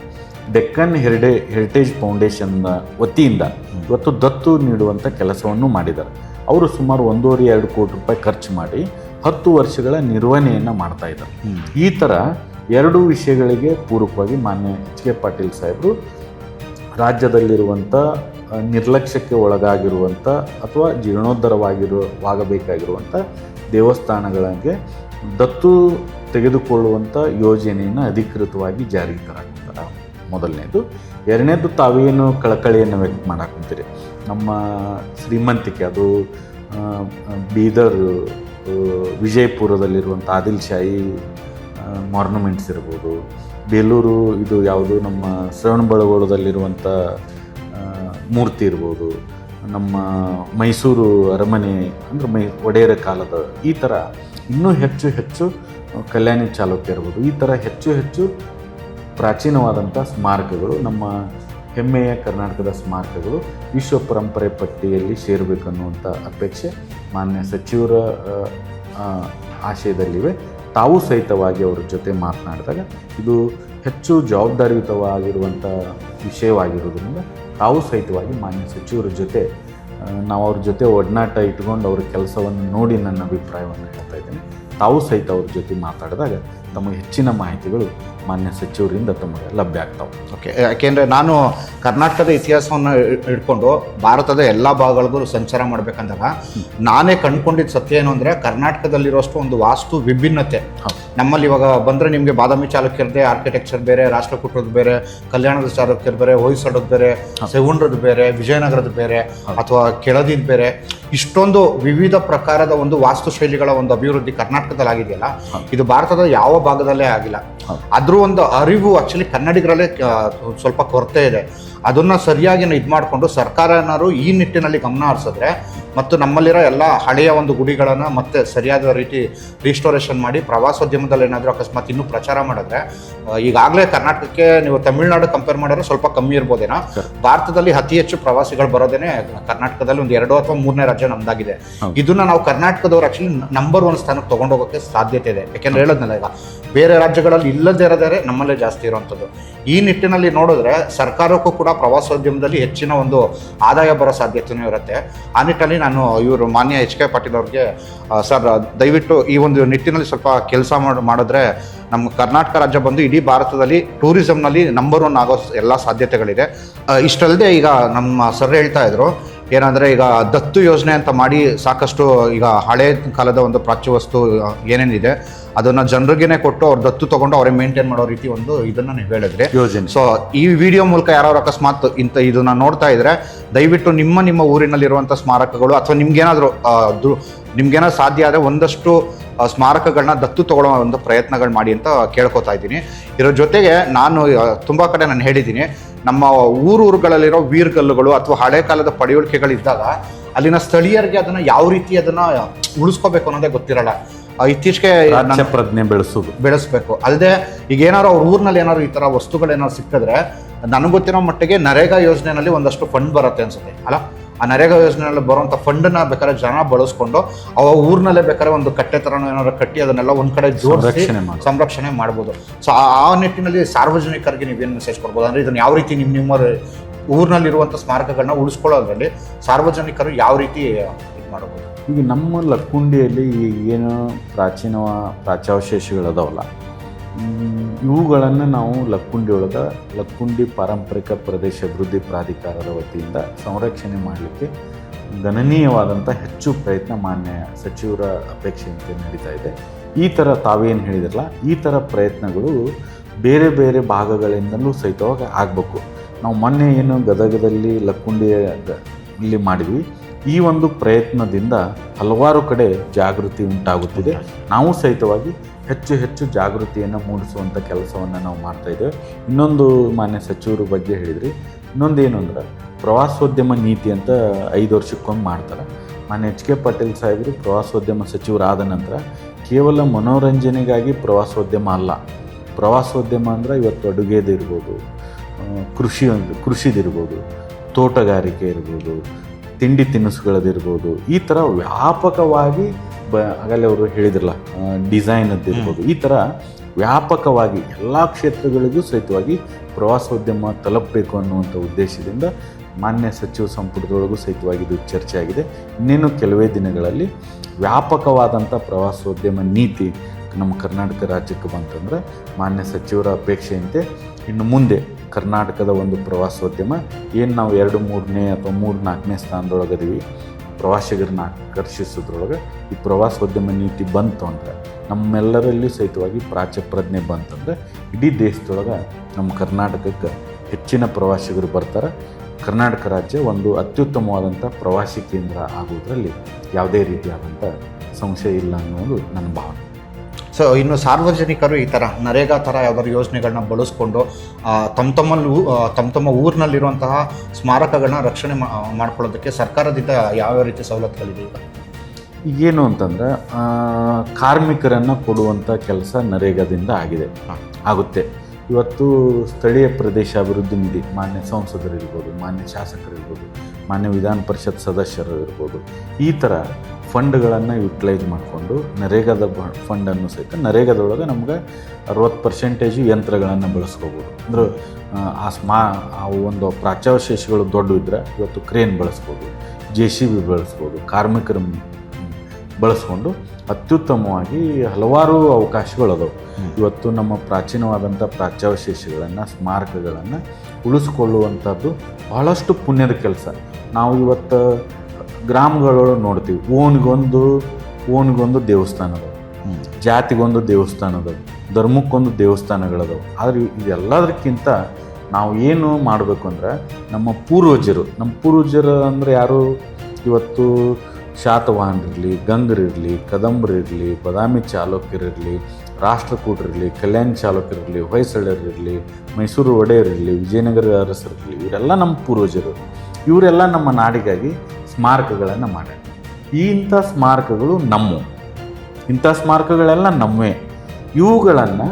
ಡೆಕ್ಕನ್ ಹೆರಿಡೇ ಹೆರಿಟೇಜ್ ಫೌಂಡೇಶನ್ನ ವತಿಯಿಂದ ಇವತ್ತು ದತ್ತು ನೀಡುವಂಥ ಕೆಲಸವನ್ನು ಮಾಡಿದ್ದಾರೆ. ಅವರು ಸುಮಾರು ಒಂದೂವರೆ ಎರಡು ಕೋಟಿ ರೂಪಾಯಿ ಖರ್ಚು ಮಾಡಿ ಹತ್ತು ವರ್ಷಗಳ ನಿರ್ವಹಣೆಯನ್ನು ಮಾಡ್ತಾ ಇದ್ದಾರೆ. ಈ ಥರ ಎರಡು ವಿಷಯಗಳಿಗೆ ಪೂರಕವಾಗಿ ಮಾನ್ಯ ಎಚ್ ಕೆ ಪಾಟೀಲ್ ಸಾಹೇಬರು ರಾಜ್ಯದಲ್ಲಿರುವಂಥ ನಿರ್ಲಕ್ಷ್ಯಕ್ಕೆ ಒಳಗಾಗಿರುವಂಥ ಅಥವಾ ಜೀರ್ಣೋದ್ಧರವಾಗಿರುವಾಗಬೇಕಾಗಿರುವಂಥ ದೇವಸ್ಥಾನಗಳಿಗೆ ದತ್ತು ತೆಗೆದುಕೊಳ್ಳುವಂಥ ಯೋಜನೆಯನ್ನು ಅಧಿಕೃತವಾಗಿ ಜಾರಿಗೆ ತರಾಕಂತಾರೆ ಮೊದಲನೇದು. ಎರಡನೇದು ತಾವೇನು ಕಳಕಳಿಯನ್ನು ವ್ಯಕ್ತ ಮಾಡಾಕಂತೀರಿ? ನಮ್ಮ ಶ್ರೀಮಂತಿಕೆ ಅದು ಬೀದರ್ ವಿಜಯಪುರದಲ್ಲಿರುವಂಥ ಆದಿಲ್ ಶಾಹಿ ಮಾರ್ನಮೆಂಟ್ಸ್ ಇರ್ಬೋದು. ಬೇಲೂರು ಇದು ಯಾವುದು ನಮ್ಮ ಶ್ರವಣಬಳಗೋಳದಲ್ಲಿರುವಂಥ ಮೂರ್ತಿ ಇರ್ಬೋದು. ನಮ್ಮ ಮೈಸೂರು ಅರಮನೆ, ಅಂದರೆ ಮೈ, ಒಡೆಯರ ಕಾಲದ ಈ ಥರ ಇನ್ನೂ ಹೆಚ್ಚು ಹೆಚ್ಚು ಕಲ್ಯಾಣಿ ಚಾಲುಕ್ಯ ಇರ್ಬೋದು. ಈ ಥರ ಹೆಚ್ಚು ಹೆಚ್ಚು ಪ್ರಾಚೀನವಾದಂಥ ಸ್ಮಾರಕಗಳು, ನಮ್ಮ ಹೆಮ್ಮೆಯ ಕರ್ನಾಟಕದ ಸ್ಮಾರಕಗಳು ವಿಶ್ವ ಪರಂಪರೆ ಪಟ್ಟಿಯಲ್ಲಿ ಸೇರಬೇಕನ್ನುವಂಥ ಅಪೇಕ್ಷೆ ಮಾನ್ಯ ಸಚಿವರ ಆಶಯದಲ್ಲಿವೆ. ತಾವು ಸಹಿತವಾಗಿ ಅವರ ಜೊತೆ ಮಾತನಾಡಿದಾಗ ಇದು ಹೆಚ್ಚು ಜವಾಬ್ದಾರಿಯುತವಾಗಿರುವಂಥ ವಿಷಯವಾಗಿರೋದ್ರಿಂದ ತಾವು ಸಹಿತವಾಗಿ ಮಾನ್ಯ ಸಚಿವರ ಜೊತೆ ನಾವು ಅವ್ರ ಜೊತೆ ಒಡನಾಟ ಇಟ್ಕೊಂಡು ಅವ್ರ ಕೆಲಸವನ್ನು ನೋಡಿ ನನ್ನ ಅಭಿಪ್ರಾಯವನ್ನು ಹೇಳ್ತಾ ಇದ್ದೇನೆ. ತಾವು ಸಹಿತ ಅವ್ರ ಜೊತೆ ಮಾತಾಡಿದಾಗ ತಮಗೆ ಹೆಚ್ಚಿನ ಮಾಹಿತಿಗಳು ಮಾನ್ಯ ಸಚಿವರಿಂದ ತಮಗೆ ಲಭ್ಯ ಆಗ್ತಾವೆ. ಓಕೆ ಯಾಕೆಂದರೆ ನಾನು ಕರ್ನಾಟಕದ ಇತಿಹಾಸವನ್ನು ಇಟ್ಕೊಂಡು ಭಾರತದ ಎಲ್ಲ ಭಾಗಗಳಿಗೂ ಸಂಚಾರ ಮಾಡಬೇಕಂದಾಗ ನಾನೇ ಕಂಡುಕೊಂಡಿದ್ದ ಸತ್ಯ ಏನು ಅಂದರೆ ಕರ್ನಾಟಕದಲ್ಲಿರೋಷ್ಟು ಒಂದು ವಾಸ್ತು ವಿಭಿನ್ನತೆ. ನಮ್ಮಲ್ಲಿ ಇವಾಗ ಬಂದರೆ ನಿಮಗೆ ಬಾದಾಮಿ ಚಾಲುಕ್ಯರದೇ ಆರ್ಕಿಟೆಕ್ಚರ್ ಬೇರೆ ರಾಷ್ಟ್ರಕೂಟದ ಬೇರೆ ಕಲ್ಯಾಣದ ಚಾಲುಕ್ಯರು ಬೇರೆ ಹೊಯ್ಸಳದ ಬೇರೆ ಸೆಗುಂಡ್ರದ್ದು ಬೇರೆ ವಿಜಯನಗರದ ಬೇರೆ ಅಥವಾ ಕೆಳದಿದ್ದು ಬೇರೆ ಇಷ್ಟೊಂದು ವಿವಿಧ ಪ್ರಕಾರದ ಒಂದು ವಾಸ್ತುಶೈಲಿಗಳ ಒಂದು ಅಭಿವೃದ್ಧಿ ಕರ್ನಾಟಕದಲ್ಲಿ ಆಗಿದೆಯಲ್ಲ ಇದು ಭಾರತದ ಯಾವ ಭಾಗದಲ್ಲೇ ಆಗಿಲ್ಲ. ಅದ್ರೂ ಅದ್ರ ಒಂದು ಅರಿವು ಆಕ್ಚುಲಿ ಕನ್ನಡಿಗರಲ್ಲೇ ಸ್ವಲ್ಪ ಕೊರತೆ ಇದೆ. ಅದನ್ನ ಸರಿಯಾಗಿ ಇದು ಮಾಡಿಕೊಂಡು ಸರ್ಕಾರ ಏನಾದ್ರು ಈ ನಿಟ್ಟಿನಲ್ಲಿ ಗಮನ ಹರಿಸಿದ್ರೆ ಮತ್ತು ನಮ್ಮಲ್ಲಿರೋ ಎಲ್ಲ ಹಳೆಯ ಒಂದು ಗುಡಿಗಳನ್ನು ಮತ್ತೆ ಸರಿಯಾದ ರೀತಿ ರಿಸ್ಟೋರೇಷನ್ ಮಾಡಿ ಪ್ರವಾಸೋದ್ಯಮದಲ್ಲಿ ಏನಾದರೂ ಅಕಸ್ಮಾತ್ ಇನ್ನೂ ಪ್ರಚಾರ ಮಾಡಿದ್ರೆ ಈಗಾಗಲೇ ಕರ್ನಾಟಕಕ್ಕೆ ನೀವು ತಮಿಳುನಾಡು ಕಂಪೇರ್ ಮಾಡಿದ್ರೆ ಸ್ವಲ್ಪ ಕಮ್ಮಿ ಇರ್ಬೋದೇನೋ. ಭಾರತದಲ್ಲಿ ಅತಿ ಹೆಚ್ಚು ಪ್ರವಾಸಿಗಳು ಬರೋದೇನೆ ಕರ್ನಾಟಕದಲ್ಲಿ ಒಂದು ಎರಡು ಅಥವಾ ಮೂರನೇ ರಾಜ್ಯ ನಮ್ದಾಗಿದೆ. ಇದನ್ನ ನಾವು ಕರ್ನಾಟಕದವ್ರು ಆಕ್ಚುಲಿ ನಂಬರ್ ಒನ್ ಸ್ಥಾನಕ್ಕೆ ತಗೊಂಡೋಗೋಕ್ಕೆ ಸಾಧ್ಯತೆ ಇದೆ. ಯಾಕೆಂದ್ರೆ ಹೇಳೋದ್ನಲ್ಲ ಈಗ ಬೇರೆ ರಾಜ್ಯಗಳಲ್ಲಿ ಇಲ್ಲದೇ ಇರೋದೇ ನಮ್ಮಲ್ಲೇ ಜಾಸ್ತಿ ಇರುವಂಥದ್ದು ಈ ನಿಟ್ಟಿನಲ್ಲಿ ನೋಡಿದ್ರೆ ಸರ್ಕಾರಕ್ಕೂ ಕೂಡ ಪ್ರವಾಸೋದ್ಯಮದಲ್ಲಿ ಹೆಚ್ಚಿನ ಒಂದು ಆದಾಯ ಬರೋ ಸಾಧ್ಯತೆನೂ ಇರುತ್ತೆ. ಆ ನಿಟ್ಟಿನಲ್ಲಿ ನಾನು ಇವರು ಮಾನ್ಯ ಎಚ್ ಕೆ ಪಾಟೀಲ್ ಅವ್ರಿಗೆ ಸರ್, ದಯವಿಟ್ಟು ಈ ಒಂದು ನಿಟ್ಟಿನಲ್ಲಿ ಸ್ವಲ್ಪ ಕೆಲಸ ಮಾಡಿ, ಮಾಡಿದ್ರೆ ನಮ್ಮ ಕರ್ನಾಟಕ ರಾಜ್ಯ ಬಂದು ಇಡೀ ಭಾರತದಲ್ಲಿ ಟೂರಿಸಂನಲ್ಲಿ ನಂಬರ್ ಒನ್ ಆಗೋ ಎಲ್ಲ ಸಾಧ್ಯತೆಗಳಿದೆ. ಇಷ್ಟಲ್ಲದೆ ಈಗ ನಮ್ಮ ಸರ್ ಹೇಳ್ತಾ ಇದ್ರು ಏನಂದರೆ ಈಗ ದತ್ತು ಯೋಜನೆ ಅಂತ ಮಾಡಿ ಸಾಕಷ್ಟು ಈಗ ಹಳೆ ಕಾಲದ ಒಂದು ಪ್ರಾಚ್ಯವಸ್ತು ವಸ್ತು ಏನೇನಿದೆ ಅದನ್ನು ಜನರಿಗೇನೆ ಕೊಟ್ಟು ಅವ್ರು ದತ್ತು ತಗೊಂಡು ಅವರೇ ಮೇಂಟೈನ್ ಮಾಡೋ ರೀತಿ ಒಂದು ಇದನ್ನು ನೀವು ಹೇಳಿದ್ರೆ. ಯೋಜನೆ. ಸೊ ಈ ವಿಡಿಯೋ ಮೂಲಕ ಯಾರು ಅಕಸ್ಮಾತ್ ಇಂಥ ಇದನ್ನ ನೋಡ್ತಾ ಇದ್ರೆ ದಯವಿಟ್ಟು ನಿಮ್ಮ ನಿಮ್ಮ ಊರಿನಲ್ಲಿರುವಂಥ ಸ್ಮಾರಕಗಳು ಅಥವಾ ನಿಮ್ಗೇನಾದರೂ ನಿಮ್ಗೇನಾದ್ರು ಸಾಧ್ಯ ಆದರೆ ಒಂದಷ್ಟು ಸ್ಮಾರಕಗಳನ್ನ ದತ್ತು ತಗೊಳ್ಳೋ ಒಂದು ಪ್ರಯತ್ನಗಳು ಮಾಡಿ ಅಂತ ಕೇಳ್ಕೊತಾ ಇದ್ದೀನಿ. ಇದರ ಜೊತೆಗೆ ನಾನು ತುಂಬಾ ಕಡೆ ನಾನು ಹೇಳಿದ್ದೀನಿ ನಮ್ಮ ಊರೂರುಗಳಲ್ಲಿರೋ ವೀರ್ಗಲ್ಲುಗಳು ಅಥವಾ ಹಳೆ ಕಾಲದ ಪಳೆಯುಳಿಕೆಗಳಿದ್ದಾಗ ಅಲ್ಲಿನ ಸ್ಥಳೀಯರಿಗೆ ಅದನ್ನ ಯಾವ ರೀತಿ ಅದನ್ನ ಉಳಿಸ್ಕೋಬೇಕು ಅನ್ನೋದೇ ಗೊತ್ತಿರಲ್ಲ. ಇತ್ತೀಚೆಗೆ ನನ್ನ- ಪ್ರಜ್ಞೆ ಬೆಳೆಸೋದು. ಬೆಳೆಸಬೇಕು. ಅಲ್ಲದೆ ಈಗ ಏನಾರು ಅವ್ರ ಊರಿನಲ್ಲಿ ಏನಾದ್ರು ಈ ಥರ ವಸ್ತುಗಳೇನಾದ್ರು ಸಿಕ್ಕಿದ್ರೆ ನನಗೆ ಗೊತ್ತಿರೋ ಮಟ್ಟಿಗೆ ನರೇಗಾ ಯೋಜನೆಯಲ್ಲಿ ಒಂದಷ್ಟು ಫಂಡ್ ಬರುತ್ತೆ ಅನ್ಸುತ್ತೆ. ಅಲ್ಲ? ಆ ನರೇಗಾ ಯೋಜನೆಯಲ್ಲಿ ಬರುವಂಥ ಫಂಡನ್ನ ಬೇಕಾದ್ರೆ ಜನ ಬಳಸ್ಕೊಂಡು ಅವ ಊರಿನಲ್ಲೇ ಬೇಕಾದ್ರೆ ಒಂದು ಕಟ್ಟೆ ಥರನೋ ಏನಾದ್ರು ಕಟ್ಟಿ ಅದನ್ನೆಲ್ಲ ಒಂದು ಕಡೆ ಜೋಡಿಸಿ ಸಂರಕ್ಷಣೆ ಮಾಡ್ಬೋದು. ಸೊ ಆ ನಿಟ್ಟಿನಲ್ಲಿ ಸಾರ್ವಜನಿಕರಿಗೆ ನೀವೇನು ಮೆಸೇಜ್ ಕೊಡ್ಬೋದು? ಅಂದ್ರೆ ಇದನ್ನು ಯಾವ ರೀತಿ ನಿಮ್ಮ ನಿಮ್ಮ ಊರಿನಲ್ಲಿರುವಂಥ ಸ್ಮಾರಕಗಳನ್ನ ಉಳಿಸ್ಕೊಳ್ಳೋದ್ರಲ್ಲಿ ಸಾರ್ವಜನಿಕರು ಯಾವ ರೀತಿ ಇದು ಮಾಡಬಹುದು ಈಗ ನಮ್ಮ ಲಕ್ಕುಂಡಿಯಲ್ಲಿ ಈಗ ಏನು ಪ್ರಾಚೀನ ಪ್ರಾಚಾವಶೇಷಗಳದಾವಲ್ಲ ಇವುಗಳನ್ನು ನಾವು ಲಕ್ಕುಂಡಿ ಲಕ್ಕುಂಡಿ ಪಾರಂಪರಿಕ ಪ್ರದೇಶ ಅಭಿವೃದ್ಧಿ ಪ್ರಾಧಿಕಾರದ ವತಿಯಿಂದ ಸಂರಕ್ಷಣೆ ಮಾಡಲಿಕ್ಕೆ ಗಣನೀಯವಾದಂಥ ಹೆಚ್ಚು ಪ್ರಯತ್ನ ಮಾನ್ಯ ಸಚಿವರ ಅಪೇಕ್ಷೆಯಂತೆ ನಡೀತಾ ಇದೆ. ಈ ಥರ ತಾವೇನು ಹೇಳಿದ್ರಲ್ಲ, ಈ ಥರ ಪ್ರಯತ್ನಗಳು ಬೇರೆ ಬೇರೆ ಭಾಗಗಳಿಂದಲೂ ಸಹಿತವಾಗಿ ಆಗಬೇಕು. ನಾವು ಮೊನ್ನೆ ಏನು ಗದಗದಲ್ಲಿ ಲಕ್ಕುಂಡಿಯ ಗ- ಇಲ್ಲಿ ಮಾಡಿದ್ವಿ. ಈ ಒಂದು ಪ್ರಯತ್ನದಿಂದ ಹಲವಾರು ಕಡೆ ಜಾಗೃತಿ ಉಂಟಾಗುತ್ತಿದೆ. ನಾವು ಸಹಿತವಾಗಿ ಹೆಚ್ಚು ಹೆಚ್ಚು ಜಾಗೃತಿಯನ್ನು ಮೂಡಿಸುವಂಥ ಕೆಲಸವನ್ನು ನಾವು ಮಾಡ್ತಾ ಇದ್ದೇವೆ. ಇನ್ನೊಂದು ಮಾನ್ಯ ಸಚಿವರ ಬಗ್ಗೆ ಹೇಳಿದ್ರಿ. ಇನ್ನೊಂದು ಏನು ಅಂದ್ರೆ ಪ್ರವಾಸೋದ್ಯಮ ನೀತಿ ಅಂತ ಐದು ವರ್ಷಕ್ಕೊಂದು ಮಾಡ್ತಾರೆ. ಮಾನ್ಯ ಎಚ್ ಕೆ ಪಾಟೀಲ್ ಸಾಹೇಬರು ಪ್ರವಾಸೋದ್ಯಮ ಸಚಿವರಾದ ನಂತರ ಕೇವಲ ಮನೋರಂಜನೆಗಾಗಿ ಪ್ರವಾಸೋದ್ಯಮ ಅಲ್ಲ. ಪ್ರವಾಸೋದ್ಯಮ ಅಂದ್ರೆ ಇವತ್ತು ಅಡುಗೆದಿರ್ಬೋದು ಕೃಷಿ ಕೃಷಿದಿರ್ಬೋದು ತೋಟಗಾರಿಕೆ ಇರ್ಬೋದು ತಿಂಡಿ ತಿನಿಸುಗಳದಿರ್ಬೋದು, ಈ ಥರ ವ್ಯಾಪಕವಾಗಿ ಬ, ಆಗಲೇ ಅವರು ಹೇಳಿದ್ರಲ್ಲ ಡಿಸೈನದ್ದಿರ್ಬೋದು. ಈ ಥರ ವ್ಯಾಪಕವಾಗಿ ಎಲ್ಲ ಕ್ಷೇತ್ರಗಳಿಗೂ ಸಹಿತವಾಗಿ ಪ್ರವಾಸೋದ್ಯಮ ತಲುಪಬೇಕು ಅನ್ನುವಂಥ ಉದ್ದೇಶದಿಂದ ಮಾನ್ಯ ಸಚಿವ ಸಂಪುಟದೊಳಗೂ ಸಹಿತವಾಗಿ ಇದು ಚರ್ಚೆ ಆಗಿದೆ ಇನ್ನೇನು ಕೆಲವೇ ದಿನಗಳಲ್ಲಿ ವ್ಯಾಪಕವಾದಂಥ ಪ್ರವಾಸೋದ್ಯಮ ನೀತಿ ನಮ್ಮ ಕರ್ನಾಟಕ ರಾಜ್ಯಕ್ಕೆ ಬಂತಂದ್ರೆ ಮಾನ್ಯ ಸಚಿವರ ಅಪೇಕ್ಷೆಯಂತೆ ಇನ್ನು ಮುಂದೆ ಕರ್ನಾಟಕದ ಒಂದು ಪ್ರವಾಸೋದ್ಯಮ. ಏನು ನಾವು ಎರಡು, ಮೂರನೇ ಅಥವಾ ಮೂರು ನಾಲ್ಕನೇ ಸ್ಥಾನದೊಳಗದೀವಿ, ಪ್ರವಾಸಿಗರನ್ನ ಆಕರ್ಷಿಸೋದ್ರೊಳಗೆ ಈ ಪ್ರವಾಸೋದ್ಯಮ ನೀತಿ ಬಂತು ಅಂದರೆ, ನಮ್ಮೆಲ್ಲರಲ್ಲಿ ಸಹಿತವಾಗಿ ಪ್ರಾಚ್ಯ ಪ್ರಜ್ಞೆ ಬಂತಂದರೆ ಇಡೀ ದೇಶದೊಳಗೆ ನಮ್ಮ ಕರ್ನಾಟಕಕ್ಕೆ ಹೆಚ್ಚಿನ ಪ್ರವಾಸಿಗರು ಬರ್ತಾರೆ. ಕರ್ನಾಟಕ ರಾಜ್ಯ ಒಂದು ಅತ್ಯುತ್ತಮವಾದಂಥ ಪ್ರವಾಸಿ ಕೇಂದ್ರ ಆಗುವುದರಲ್ಲಿ ಯಾವುದೇ ರೀತಿಯಾದಂಥ ಸಂಶಯ ಇಲ್ಲ ಅನ್ನೋದು ನನ್ನ ಭಾವನೆ. ಸೊ ಇನ್ನು ಸಾರ್ವಜನಿಕರು ಈ ಥರ ನರೇಗಾ ಥರ ಯಾವ್ದಾದ್ರು ಯೋಜನೆಗಳನ್ನ ಬಳಸ್ಕೊಂಡು ತಮ್ಮ ತಮ್ಮಲ್ಲಿ ತಮ್ಮ ತಮ್ಮ ಊರಿನಲ್ಲಿರುವಂತಹ ಸ್ಮಾರಕಗಳನ್ನ ರಕ್ಷಣೆ ಮಾಡ್ಕೊಳ್ಳೋದಕ್ಕೆ ಸರ್ಕಾರದಿಂದ ಯಾವ್ಯಾವ ರೀತಿ ಸವಲತ್ತುಗಳಿದೆ ಈಗ? ಏನು ಅಂತಂದ್ರೆ ಕಾರ್ಮಿಕರನ್ನು ಕೊಡುವಂಥ ಕೆಲಸ ನರೇಗಾದಿಂದ ಆಗಿದೆ. ಆಗುತ್ತೆ. ಇವತ್ತು ಸ್ಥಳೀಯ ಪ್ರದೇಶ ಅಭಿವೃದ್ಧಿ ನಿಧಿ ಮಾನ್ಯ ಸಂಸದರಿರ್ಬೋದು ಮಾನ್ಯ ಶಾಸಕರಿರ್ಬೋದು ಮಾನ್ಯ ವಿಧಾನ ಪರಿಷತ್ ಸದಸ್ಯರು ಇರ್ಬೋದು ಈ ಥರ ಫಂಡ್ಗಳನ್ನು ಯುಟಿಲೈಸ್ ಮಾಡಿಕೊಂಡು ನರೇಗಾದ ಫಂಡನ್ನು ಸಹಿತ ನರೇಗಾದೊಳಗೆ ನಮ್ಗೆ ಅರವತ್ತು ಪರ್ಸೆಂಟೇಜು ಯಂತ್ರಗಳನ್ನು ಬಳಸ್ಕೋಬೋದು. ಅಂದ್ರೆ ಆ, ಸ್ಮಾ ಆ ಒಂದು ಪ್ರಾಚ್ಯಾವಶೇಷಗಳು ದೊಡ್ಡ ಇದ್ದರೆ ಇವತ್ತು ಕ್ರೇನ್ ಬಳಸ್ಬೋದು ಜೆ ಸಿ ಬಿ ಬಳಸ್ಬೋದು ಕಾರ್ಮಿಕರ ಬಳಸ್ಕೊಂಡು ಅತ್ಯುತ್ತಮವಾಗಿ ಹಲವಾರು ಅವಕಾಶಗಳು ಅದಾವೆ ಇವತ್ತು ನಮ್ಮ ಪ್ರಾಚೀನವಾದಂಥ ಪ್ರಾಚ್ಯಾವಶೇಷಗಳನ್ನು ಸ್ಮಾರಕಗಳನ್ನು ಉಳಿಸ್ಕೊಳ್ಳುವಂಥದ್ದು ಬಹಳಷ್ಟು ಪುಣ್ಯದ ಕೆಲಸ. ನಾವು ಇವತ್ತು ಗ್ರಾಮಗಳೊಳಗೆ ನೋಡ್ತೀವಿ. ಓನ್ಗೊಂದು ಓನ್ಗೊಂದು ದೇವಸ್ಥಾನ ಅದಾವೆ ಜಾತಿಗೊಂದು ದೇವಸ್ಥಾನ ಅದಾವೆ ಧರ್ಮಕ್ಕೊಂದು ದೇವಸ್ಥಾನಗಳದಾವೆ. ಆದರೆ ಇದೆಲ್ಲದಕ್ಕಿಂತ ನಾವು ಏನು ಮಾಡಬೇಕು ಅಂದ್ರೆ ನಮ್ಮ ಪೂರ್ವಜರು ನಮ್ಮ ಪೂರ್ವಜರು ಅಂದರೆ ಯಾರು? ಇವತ್ತು ಶಾತವಾಹನರಿರಲಿ ಗಂಗರಿರಲಿ ಕದಂಬರಿರಲಿ ಬದಾಮಿ ಚಾಲುಕ್ಯರಿರಲಿ ರಾಷ್ಟ್ರಕೂಟರಿರಲಿ ಕಲ್ಯಾಣ ಚಾಲುಕ್ಯರಿರಲಿ ಹೊಯ್ಸಳರಿರಲಿ ಮೈಸೂರು ಒಡೆಯರಿರಲಿ ವಿಜಯನಗರ ಅರಸರಿರಲಿ ಇವರೆಲ್ಲ ನಮ್ಮ ಪೂರ್ವಜರು. ಇವರೆಲ್ಲ ನಮ್ಮ ನಾಡಿಗಾಗಿ ಸ್ಮಾರಕಗಳನ್ನು ಮಾಡ್ಯಾರ. ಈ ಇಂಥ ಸ್ಮಾರಕಗಳು ನಮ್ಮ, ಇಂಥ ಸ್ಮಾರಕಗಳೆಲ್ಲ ನಮ್ಮವೇ ಇವುಗಳನ್ನು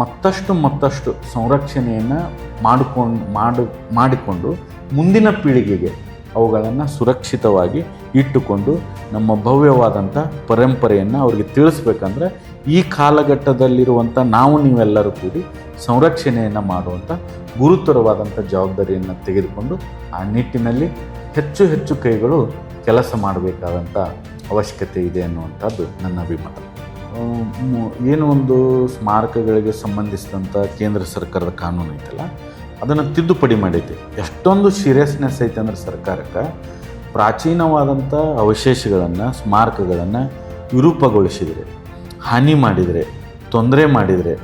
ಮತ್ತಷ್ಟು ಮತ್ತಷ್ಟು ಸಂರಕ್ಷಣೆಯನ್ನು ಮಾಡಿಕೊಂಡು, ಮಾಡಿ, ಮಾಡಿಕೊಂಡು ಮುಂದಿನ ಪೀಳಿಗೆಗೆ ಅವುಗಳನ್ನು ಸುರಕ್ಷಿತವಾಗಿ ಇಟ್ಟುಕೊಂಡು ನಮ್ಮ ಭವ್ಯವಾದಂಥ ಪರಂಪರೆಯನ್ನು ಅವ್ರಿಗೆ ತಿಳಿಸ್ಬೇಕಂದ್ರೆ ಈ ಕಾಲಘಟ್ಟದಲ್ಲಿರುವಂಥ ನಾವು ನೀವೆಲ್ಲರೂ ಕೂಡಿ ಸಂರಕ್ಷಣೆಯನ್ನು ಮಾಡುವಂಥ ಗುರುತರವಾದಂಥ ಜವಾಬ್ದಾರಿಯನ್ನು ತೆಗೆದುಕೊಂಡು ಆ ನಿಟ್ಟಿನಲ್ಲಿ ಹೆಚ್ಚು ಹೆಚ್ಚು ಕೈಗಳು ಕೆಲಸ ಮಾಡಬೇಕಾದಂಥ ಅವಶ್ಯಕತೆ ಇದೆ ಅನ್ನುವಂಥದ್ದು ನನ್ನ ಅಭಿಮತ. ಏನು ಒಂದು ಸ್ಮಾರಕಗಳಿಗೆ ಸಂಬಂಧಿಸಿದಂಥ ಕೇಂದ್ರ ಸರ್ಕಾರದ ಕಾನೂನು ಐತಲ್ಲ, ಅದನ್ನು ತಿದ್ದುಪಡಿ ಮಾಡೈತಿ. ಎಷ್ಟೊಂದು ಸೀರಿಯಸ್ನೆಸ್ ಐತೆ ಅಂದ್ರೆ ಸರ್ಕಾರಕ್ಕೆ ಪ್ರಾಚೀನವಾದಂಥ ಅವಶೇಷಗಳನ್ನು, ಸ್ಮಾರಕಗಳನ್ನು ವಿರೂಪಗೊಳಿಸಿದರೆ, ಹಾನಿ ಮಾಡಿದರೆ, ತೊಂದರೆ ಮಾಡಿದರೆ,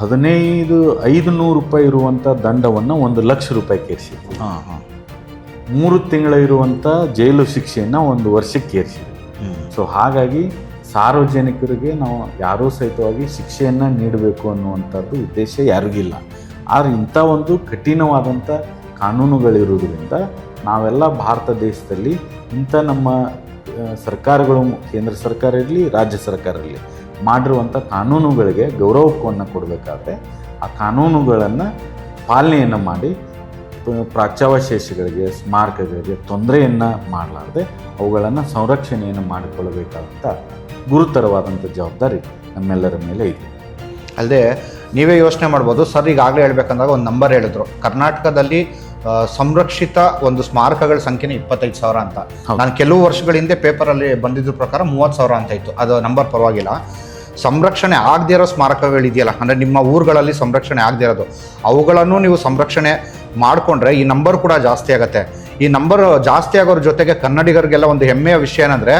ಹದಿನೈದು ಐದು ನೂರು ರೂಪಾಯಿ ಇರುವಂಥ ದಂಡವನ್ನು ಒಂದು ಲಕ್ಷ ರೂಪಾಯಿ ರೂಪಾಯಿಗೆ ಹಾಂ ಹಾಂ. ಮೂರು ತಿಂಗಳ ಇರುವಂಥ ಜೈಲು ಶಿಕ್ಷೆಯನ್ನು ಒಂದು ವರ್ಷಕ್ಕೆ ಏರಿಸಿದೆ. ಸೊ ಹಾಗಾಗಿ ಸಾರ್ವಜನಿಕರಿಗೆ ನಾವು ಯಾರೂ ಸಹಿತವಾಗಿ ಶಿಕ್ಷೆಯನ್ನು ನೀಡಬೇಕು ಅನ್ನುವಂಥದ್ದು ಉದ್ದೇಶ ಯಾರಿಗಿಲ್ಲ. ಆದರೆ ಇಂಥ ಒಂದು ಕಠಿಣವಾದಂಥ ಕಾನೂನುಗಳಿರುವುದರಿಂದ ನಾವೆಲ್ಲ ಭಾರತ ದೇಶದಲ್ಲಿ ಇಂಥ ನಮ್ಮ ಸರ್ಕಾರಗಳು ಕೇಂದ್ರ ಸರ್ಕಾರ ಇರಲಿ ರಾಜ್ಯ ಸರ್ಕಾರ ಇರಲಿ ಮಾಡಿರುವಂಥ ಕಾನೂನುಗಳಿಗೆ ಗೌರವವನ್ನು ಕೊಡಬೇಕಾದ್ರೆ ಆ ಕಾನೂನುಗಳನ್ನು ಪಾಲನೆಯನ್ನು ಮಾಡಿ ಪ್ರಾಚ್ಯಾವಶೇಷಗಳಿಗೆ ಸ್ಮಾರಕಗಳಿಗೆ ತೊಂದರೆಯನ್ನು ಮಾಡಲಾರದೆ ಅವುಗಳನ್ನು ಸಂರಕ್ಷಣೆಯನ್ನು ಮಾಡಿಕೊಳ್ಳಬೇಕಾದಂಥ ಗುರುತರವಾದಂಥ ಜವಾಬ್ದಾರಿ ನಮ್ಮೆಲ್ಲರ ಮೇಲೆ ಇದೆ. ಅಲ್ಲದೆ ನೀವೇ ಯೋಚನೆ ಮಾಡ್ಬೋದು ಸರ್ ಈಗಾಗಲೇ ಹೇಳ್ಬೇಕಂದಾಗ ಒಂದು ನಂಬರ್ ಹೇಳಿದ್ರು. ಕರ್ನಾಟಕದಲ್ಲಿ ಸಂರಕ್ಷಿತ ಒಂದು ಸ್ಮಾರಕಗಳ ಸಂಖ್ಯೆನೇ ಇಪ್ಪತ್ತೈದು ಸಾವಿರ ಅಂತ. ನಾನು ಕೆಲವು ವರ್ಷಗಳ ಹಿಂದೆ ಪೇಪರಲ್ಲಿ ಬಂದಿದ್ದ ಪ್ರಕಾರ ಮೂವತ್ತು ಸಾವಿರ ಅಂತ ಇತ್ತು. ಅದು ನಂಬರ್ ಪರವಾಗಿಲ್ಲ. ಸಂರಕ್ಷಣೆ ಆಗದೇ ಇರೋ ಸ್ಮಾರಕಗಳಿದೆಯಲ್ಲ ಅಂದರೆ ನಿಮ್ಮ ಊರುಗಳಲ್ಲಿ ಸಂರಕ್ಷಣೆ ಆಗದೇ ಇರೋದು. ಅವುಗಳನ್ನು ನೀವು ಸಂರಕ್ಷಣೆ ಮಾಡಿಕೊಂಡ್ರೆ ಈ ನಂಬರ್ ಕೂಡ ಜಾಸ್ತಿ ಆಗುತ್ತೆ. ಈ ನಂಬರ್ ಜಾಸ್ತಿ ಆಗೋರ ಜೊತೆಗೆ ಕನ್ನಡಿಗರಿಗೆಲ್ಲ ಒಂದು ಹೆಮ್ಮೆಯ ವಿಷಯ ಏನಂದರೆ,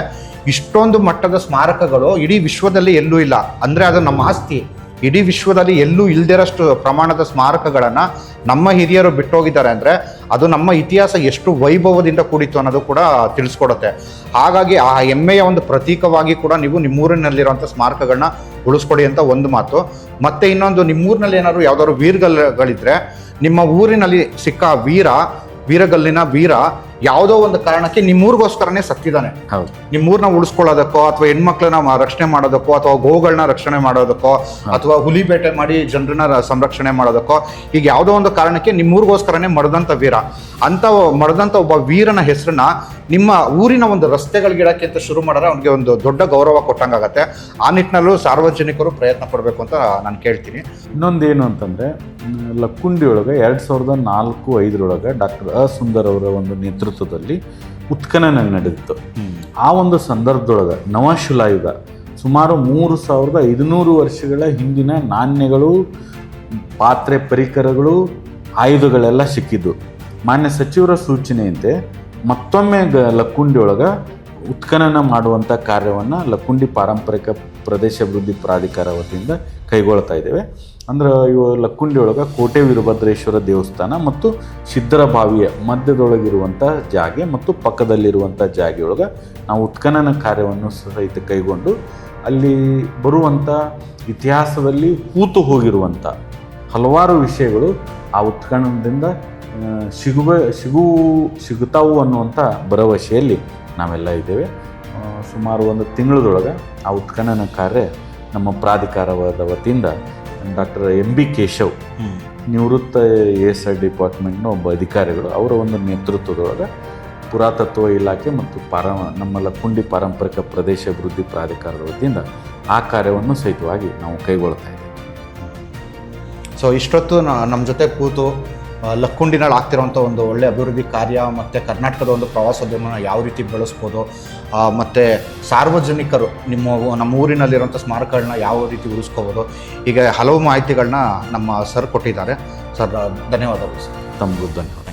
ಇಷ್ಟೊಂದು ಮಟ್ಟದ ಸ್ಮಾರಕಗಳು ಇಡೀ ವಿಶ್ವದಲ್ಲಿ ಎಲ್ಲೂ ಇಲ್ಲ. ಅಂದರೆ ಅದು ನಮ್ಮ ಆಸ್ತಿ. ಇಡೀ ವಿಶ್ವದಲ್ಲಿ ಎಲ್ಲೂ ಇಲ್ದಿರಷ್ಟು ಪ್ರಮಾಣದ ಸ್ಮಾರಕಗಳನ್ನು ನಮ್ಮ ಹಿರಿಯರು ಬಿಟ್ಟೋಗಿದ್ದಾರೆ ಅಂದರೆ, ಅದು ನಮ್ಮ ಇತಿಹಾಸ ಎಷ್ಟು ವೈಭವದಿಂದ ಕೂಡಿತ್ತು ಅನ್ನೋದು ಕೂಡ ತಿಳಿಸ್ಕೊಡುತ್ತೆ. ಹಾಗಾಗಿ ಆ ಹೆಮ್ಮೆಯ ಒಂದು ಪ್ರತೀಕವಾಗಿ ಕೂಡ ನೀವು ನಿಮ್ಮೂರಿನಲ್ಲಿರುವಂಥ ಸ್ಮಾರಕಗಳನ್ನ ಉಳಿಸ್ಕೊಡಿ ಅಂತ ಒಂದು ಮಾತು. ಮತ್ತೆ ಇನ್ನೊಂದು ನಿಮ್ಮೂರಿನಲ್ಲಿ ಏನಾದ್ರು ಯಾವುದಾದ್ರು ವೀರಗಲ್ಗಳಿದ್ರೆ ನಿಮ್ಮ ಊರಿನಲ್ಲಿ ಸಿಕ್ಕ ವೀರ ವೀರಗಲ್ಲಿನ ವೀರ ಯಾವುದೋ ಒಂದು ಕಾರಣಕ್ಕೆ ನಿಮ್ಮೂರಿಗೋಸ್ಕರನೇ ಸತ್ತಿದ್ದಾನೆ ಹೌದು. ನಿಮ್ಮೂರ್ನ ಉಳಿಸ್ಕೊಳ್ಳೋದಕ್ಕೋ ಅಥವಾ ಹೆಣ್ಮಕ್ಳನ್ನ ರಕ್ಷಣೆ ಮಾಡೋದಕ್ಕೋ ಅಥವಾ ಗೋಗಳನ್ನ ರಕ್ಷಣೆ ಮಾಡೋದಕ್ಕೋ ಅಥವಾ ಹುಲಿ ಬೇಟೆ ಮಾಡಿ ಜನರನ್ನ ಸಂರಕ್ಷಣೆ ಮಾಡೋದಕ್ಕೋ ಈಗ ಯಾವುದೋ ಒಂದು ಕಾರಣಕ್ಕೆ ನಿಮ್ಮೂರಿಗೋಸ್ಕರನೇ ಮರದಂಥ ವೀರ. ಅಂತ ಮರದಂಥ ಒಬ್ಬ ವೀರನ ಹೆಸರನ್ನ ನಿಮ್ಮ ಊರಿನ ಒಂದು ರಸ್ತೆಗಳಿಗಿಡಕ್ಕೆ ಅಂತ ಶುರು ಮಾಡಿದ್ರೆ ಅವ್ನಿಗೆ ಒಂದು ದೊಡ್ಡ ಗೌರವ ಕೊಟ್ಟಂಗಾಗತ್ತೆ. ಆ ನಿಟ್ಟಿನಲ್ಲೂ ಸಾರ್ವಜನಿಕರು ಪ್ರಯತ್ನ ಪಡಬೇಕು ಅಂತ ನಾನು ಕೇಳ್ತೀನಿ. ಇನ್ನೊಂದೇನು ಅಂತಂದರೆ ಲಕ್ಕುಂಡಿ ಒಳಗೆ ಎರಡು ಸಾವಿರದ ನಾಲ್ಕು ಐದರೊಳಗೆ ಡಾಕ್ಟರ್ ಅ ಸುಂದರ್ ಅವರ ಒಂದು ನೇತೃತ್ವದಲ್ಲಿ ಉತ್ಖನನ ನಡೆದಿತ್ತು. ಆ ಒಂದು ಸಂದರ್ಭದೊಳಗೆ ನವಶಿಲಾಯುಗ ಸುಮಾರು ಮೂರು ಸಾವಿರದ ಐದುನೂರು ವರ್ಷಗಳ ಹಿಂದಿನ ನಾಣ್ಯಗಳು, ಪಾತ್ರೆ ಪರಿಕರಗಳು, ಆಯುಧಗಳೆಲ್ಲ ಸಿಕ್ಕಿದ್ದು. ಮಾನ್ಯ ಸಚಿವರ ಸೂಚನೆಯಂತೆ ಮತ್ತೊಮ್ಮೆ ಗ ಲಕ್ಕುಂಡಿ ಒಳಗೆ ಉತ್ಖನನ ಮಾಡುವಂಥ ಕಾರ್ಯವನ್ನು ಲಕ್ಕುಂಡಿ ಪಾರಂಪರಿಕ ಪ್ರದೇಶ ಅಭಿವೃದ್ಧಿ ಪ್ರಾಧಿಕಾರ ವತಿಯಿಂದ ಕೈಗೊಳ್ತಾ ಇದ್ದೇವೆ. ಅಂದ್ರೆ ಇವು ಲಕ್ಕುಂಡಿ ಒಳಗೆ ಕೋಟೆ ವೀರಭದ್ರೇಶ್ವರ ದೇವಸ್ಥಾನ ಮತ್ತು ಸಿದ್ದರ ಬಾವಿಯ ಮಧ್ಯದೊಳಗಿರುವಂಥ ಜಾಗೆ ಮತ್ತು ಪಕ್ಕದಲ್ಲಿರುವಂಥ ಜಾಗೆ ಒಳಗೆ ನಾವು ಉತ್ಖನನ ಕಾರ್ಯವನ್ನು ಸಹಿತ ಕೈಗೊಂಡು ಅಲ್ಲಿ ಬರುವಂಥ ಇತಿಹಾಸದಲ್ಲಿ ಕೂತು ಹೋಗಿರುವಂಥ ಹಲವಾರು ವಿಷಯಗಳು ಆ ಉತ್ಖನನದಿಂದ ಸಿಗುವ, ಸಿಗು ಸಿಗುತ್ತಾವು ಅನ್ನುವಂಥ ಭರವಸೆಯಲ್ಲಿ ನಾವೆಲ್ಲ ಇದ್ದೇವೆ. ಸುಮಾರು ಒಂದು ತಿಂಗಳದೊಳಗೆ ಆ ಉತ್ಖನನ ಕಾರ್ಯ ನಮ್ಮ ಪ್ರಾಧಿಕಾರವಾದ ವತಿಯಿಂದ ಡಾಕ್ಟರ್ ಎಂ ಬಿ ಕೇಶವ್ ನಿವೃತ್ತ ಎ ಎಸ್ ಐ ಡಿಪಾರ್ಟ್ಮೆಂಟ್ನ ಒಬ್ಬ ಅಧಿಕಾರಿಗಳು, ಅವರ ಒಂದು ನೇತೃತ್ವದೊಳಗೆ ಪುರಾತತ್ವ ಇಲಾಖೆ ಮತ್ತು ಪಾರ ನಮ್ಮ ಲಕ್ಕುಂಡಿ ಪಾರಂಪರಿಕ ಪ್ರದೇಶ ಅಭಿವೃದ್ಧಿ ಪ್ರಾಧಿಕಾರದ ವತಿಯಿಂದ ಆ ಕಾರ್ಯವನ್ನು ಸಹಿತವಾಗಿ ನಾವು ಕೈಗೊಳ್ತಾ ಇದ್ದೇವೆ. ಸೊ ಇಷ್ಟೊತ್ತು ನಮ್ಮ ಜೊತೆ ಕೂತು ಲಕ್ಕುಂಡಿನಲ್ಲಿ ಆಗ್ತಿರೋಂಥ ಒಂದು ಒಳ್ಳೆ ಅಭಿವೃದ್ಧಿ ಕಾರ್ಯ ಮತ್ತು ಕರ್ನಾಟಕದ ಒಂದು ಪ್ರವಾಸೋದ್ಯಮನ ಯಾವ ರೀತಿ ಬೆಳೆಸ್ಬೋದು ಮತ್ತು ಸಾರ್ವಜನಿಕರು ನಿಮ್ಮ ನಮ್ಮ ಊರಿನಲ್ಲಿರುವಂಥ ಸ್ಮಾರಕಗಳನ್ನ ಯಾವ ರೀತಿ ಉಳಿಸ್ಕೋಬೋದು, ಹೀಗೆ ಹಲವು ಮಾಹಿತಿಗಳನ್ನ ನಮ್ಮ ಸರ್ ಕೊಟ್ಟಿದ್ದಾರೆ. ಸರ್, ಧನ್ಯವಾದಗಳು ಸರ್. ತಮ್ಮ ಧನ್ಯವಾದ.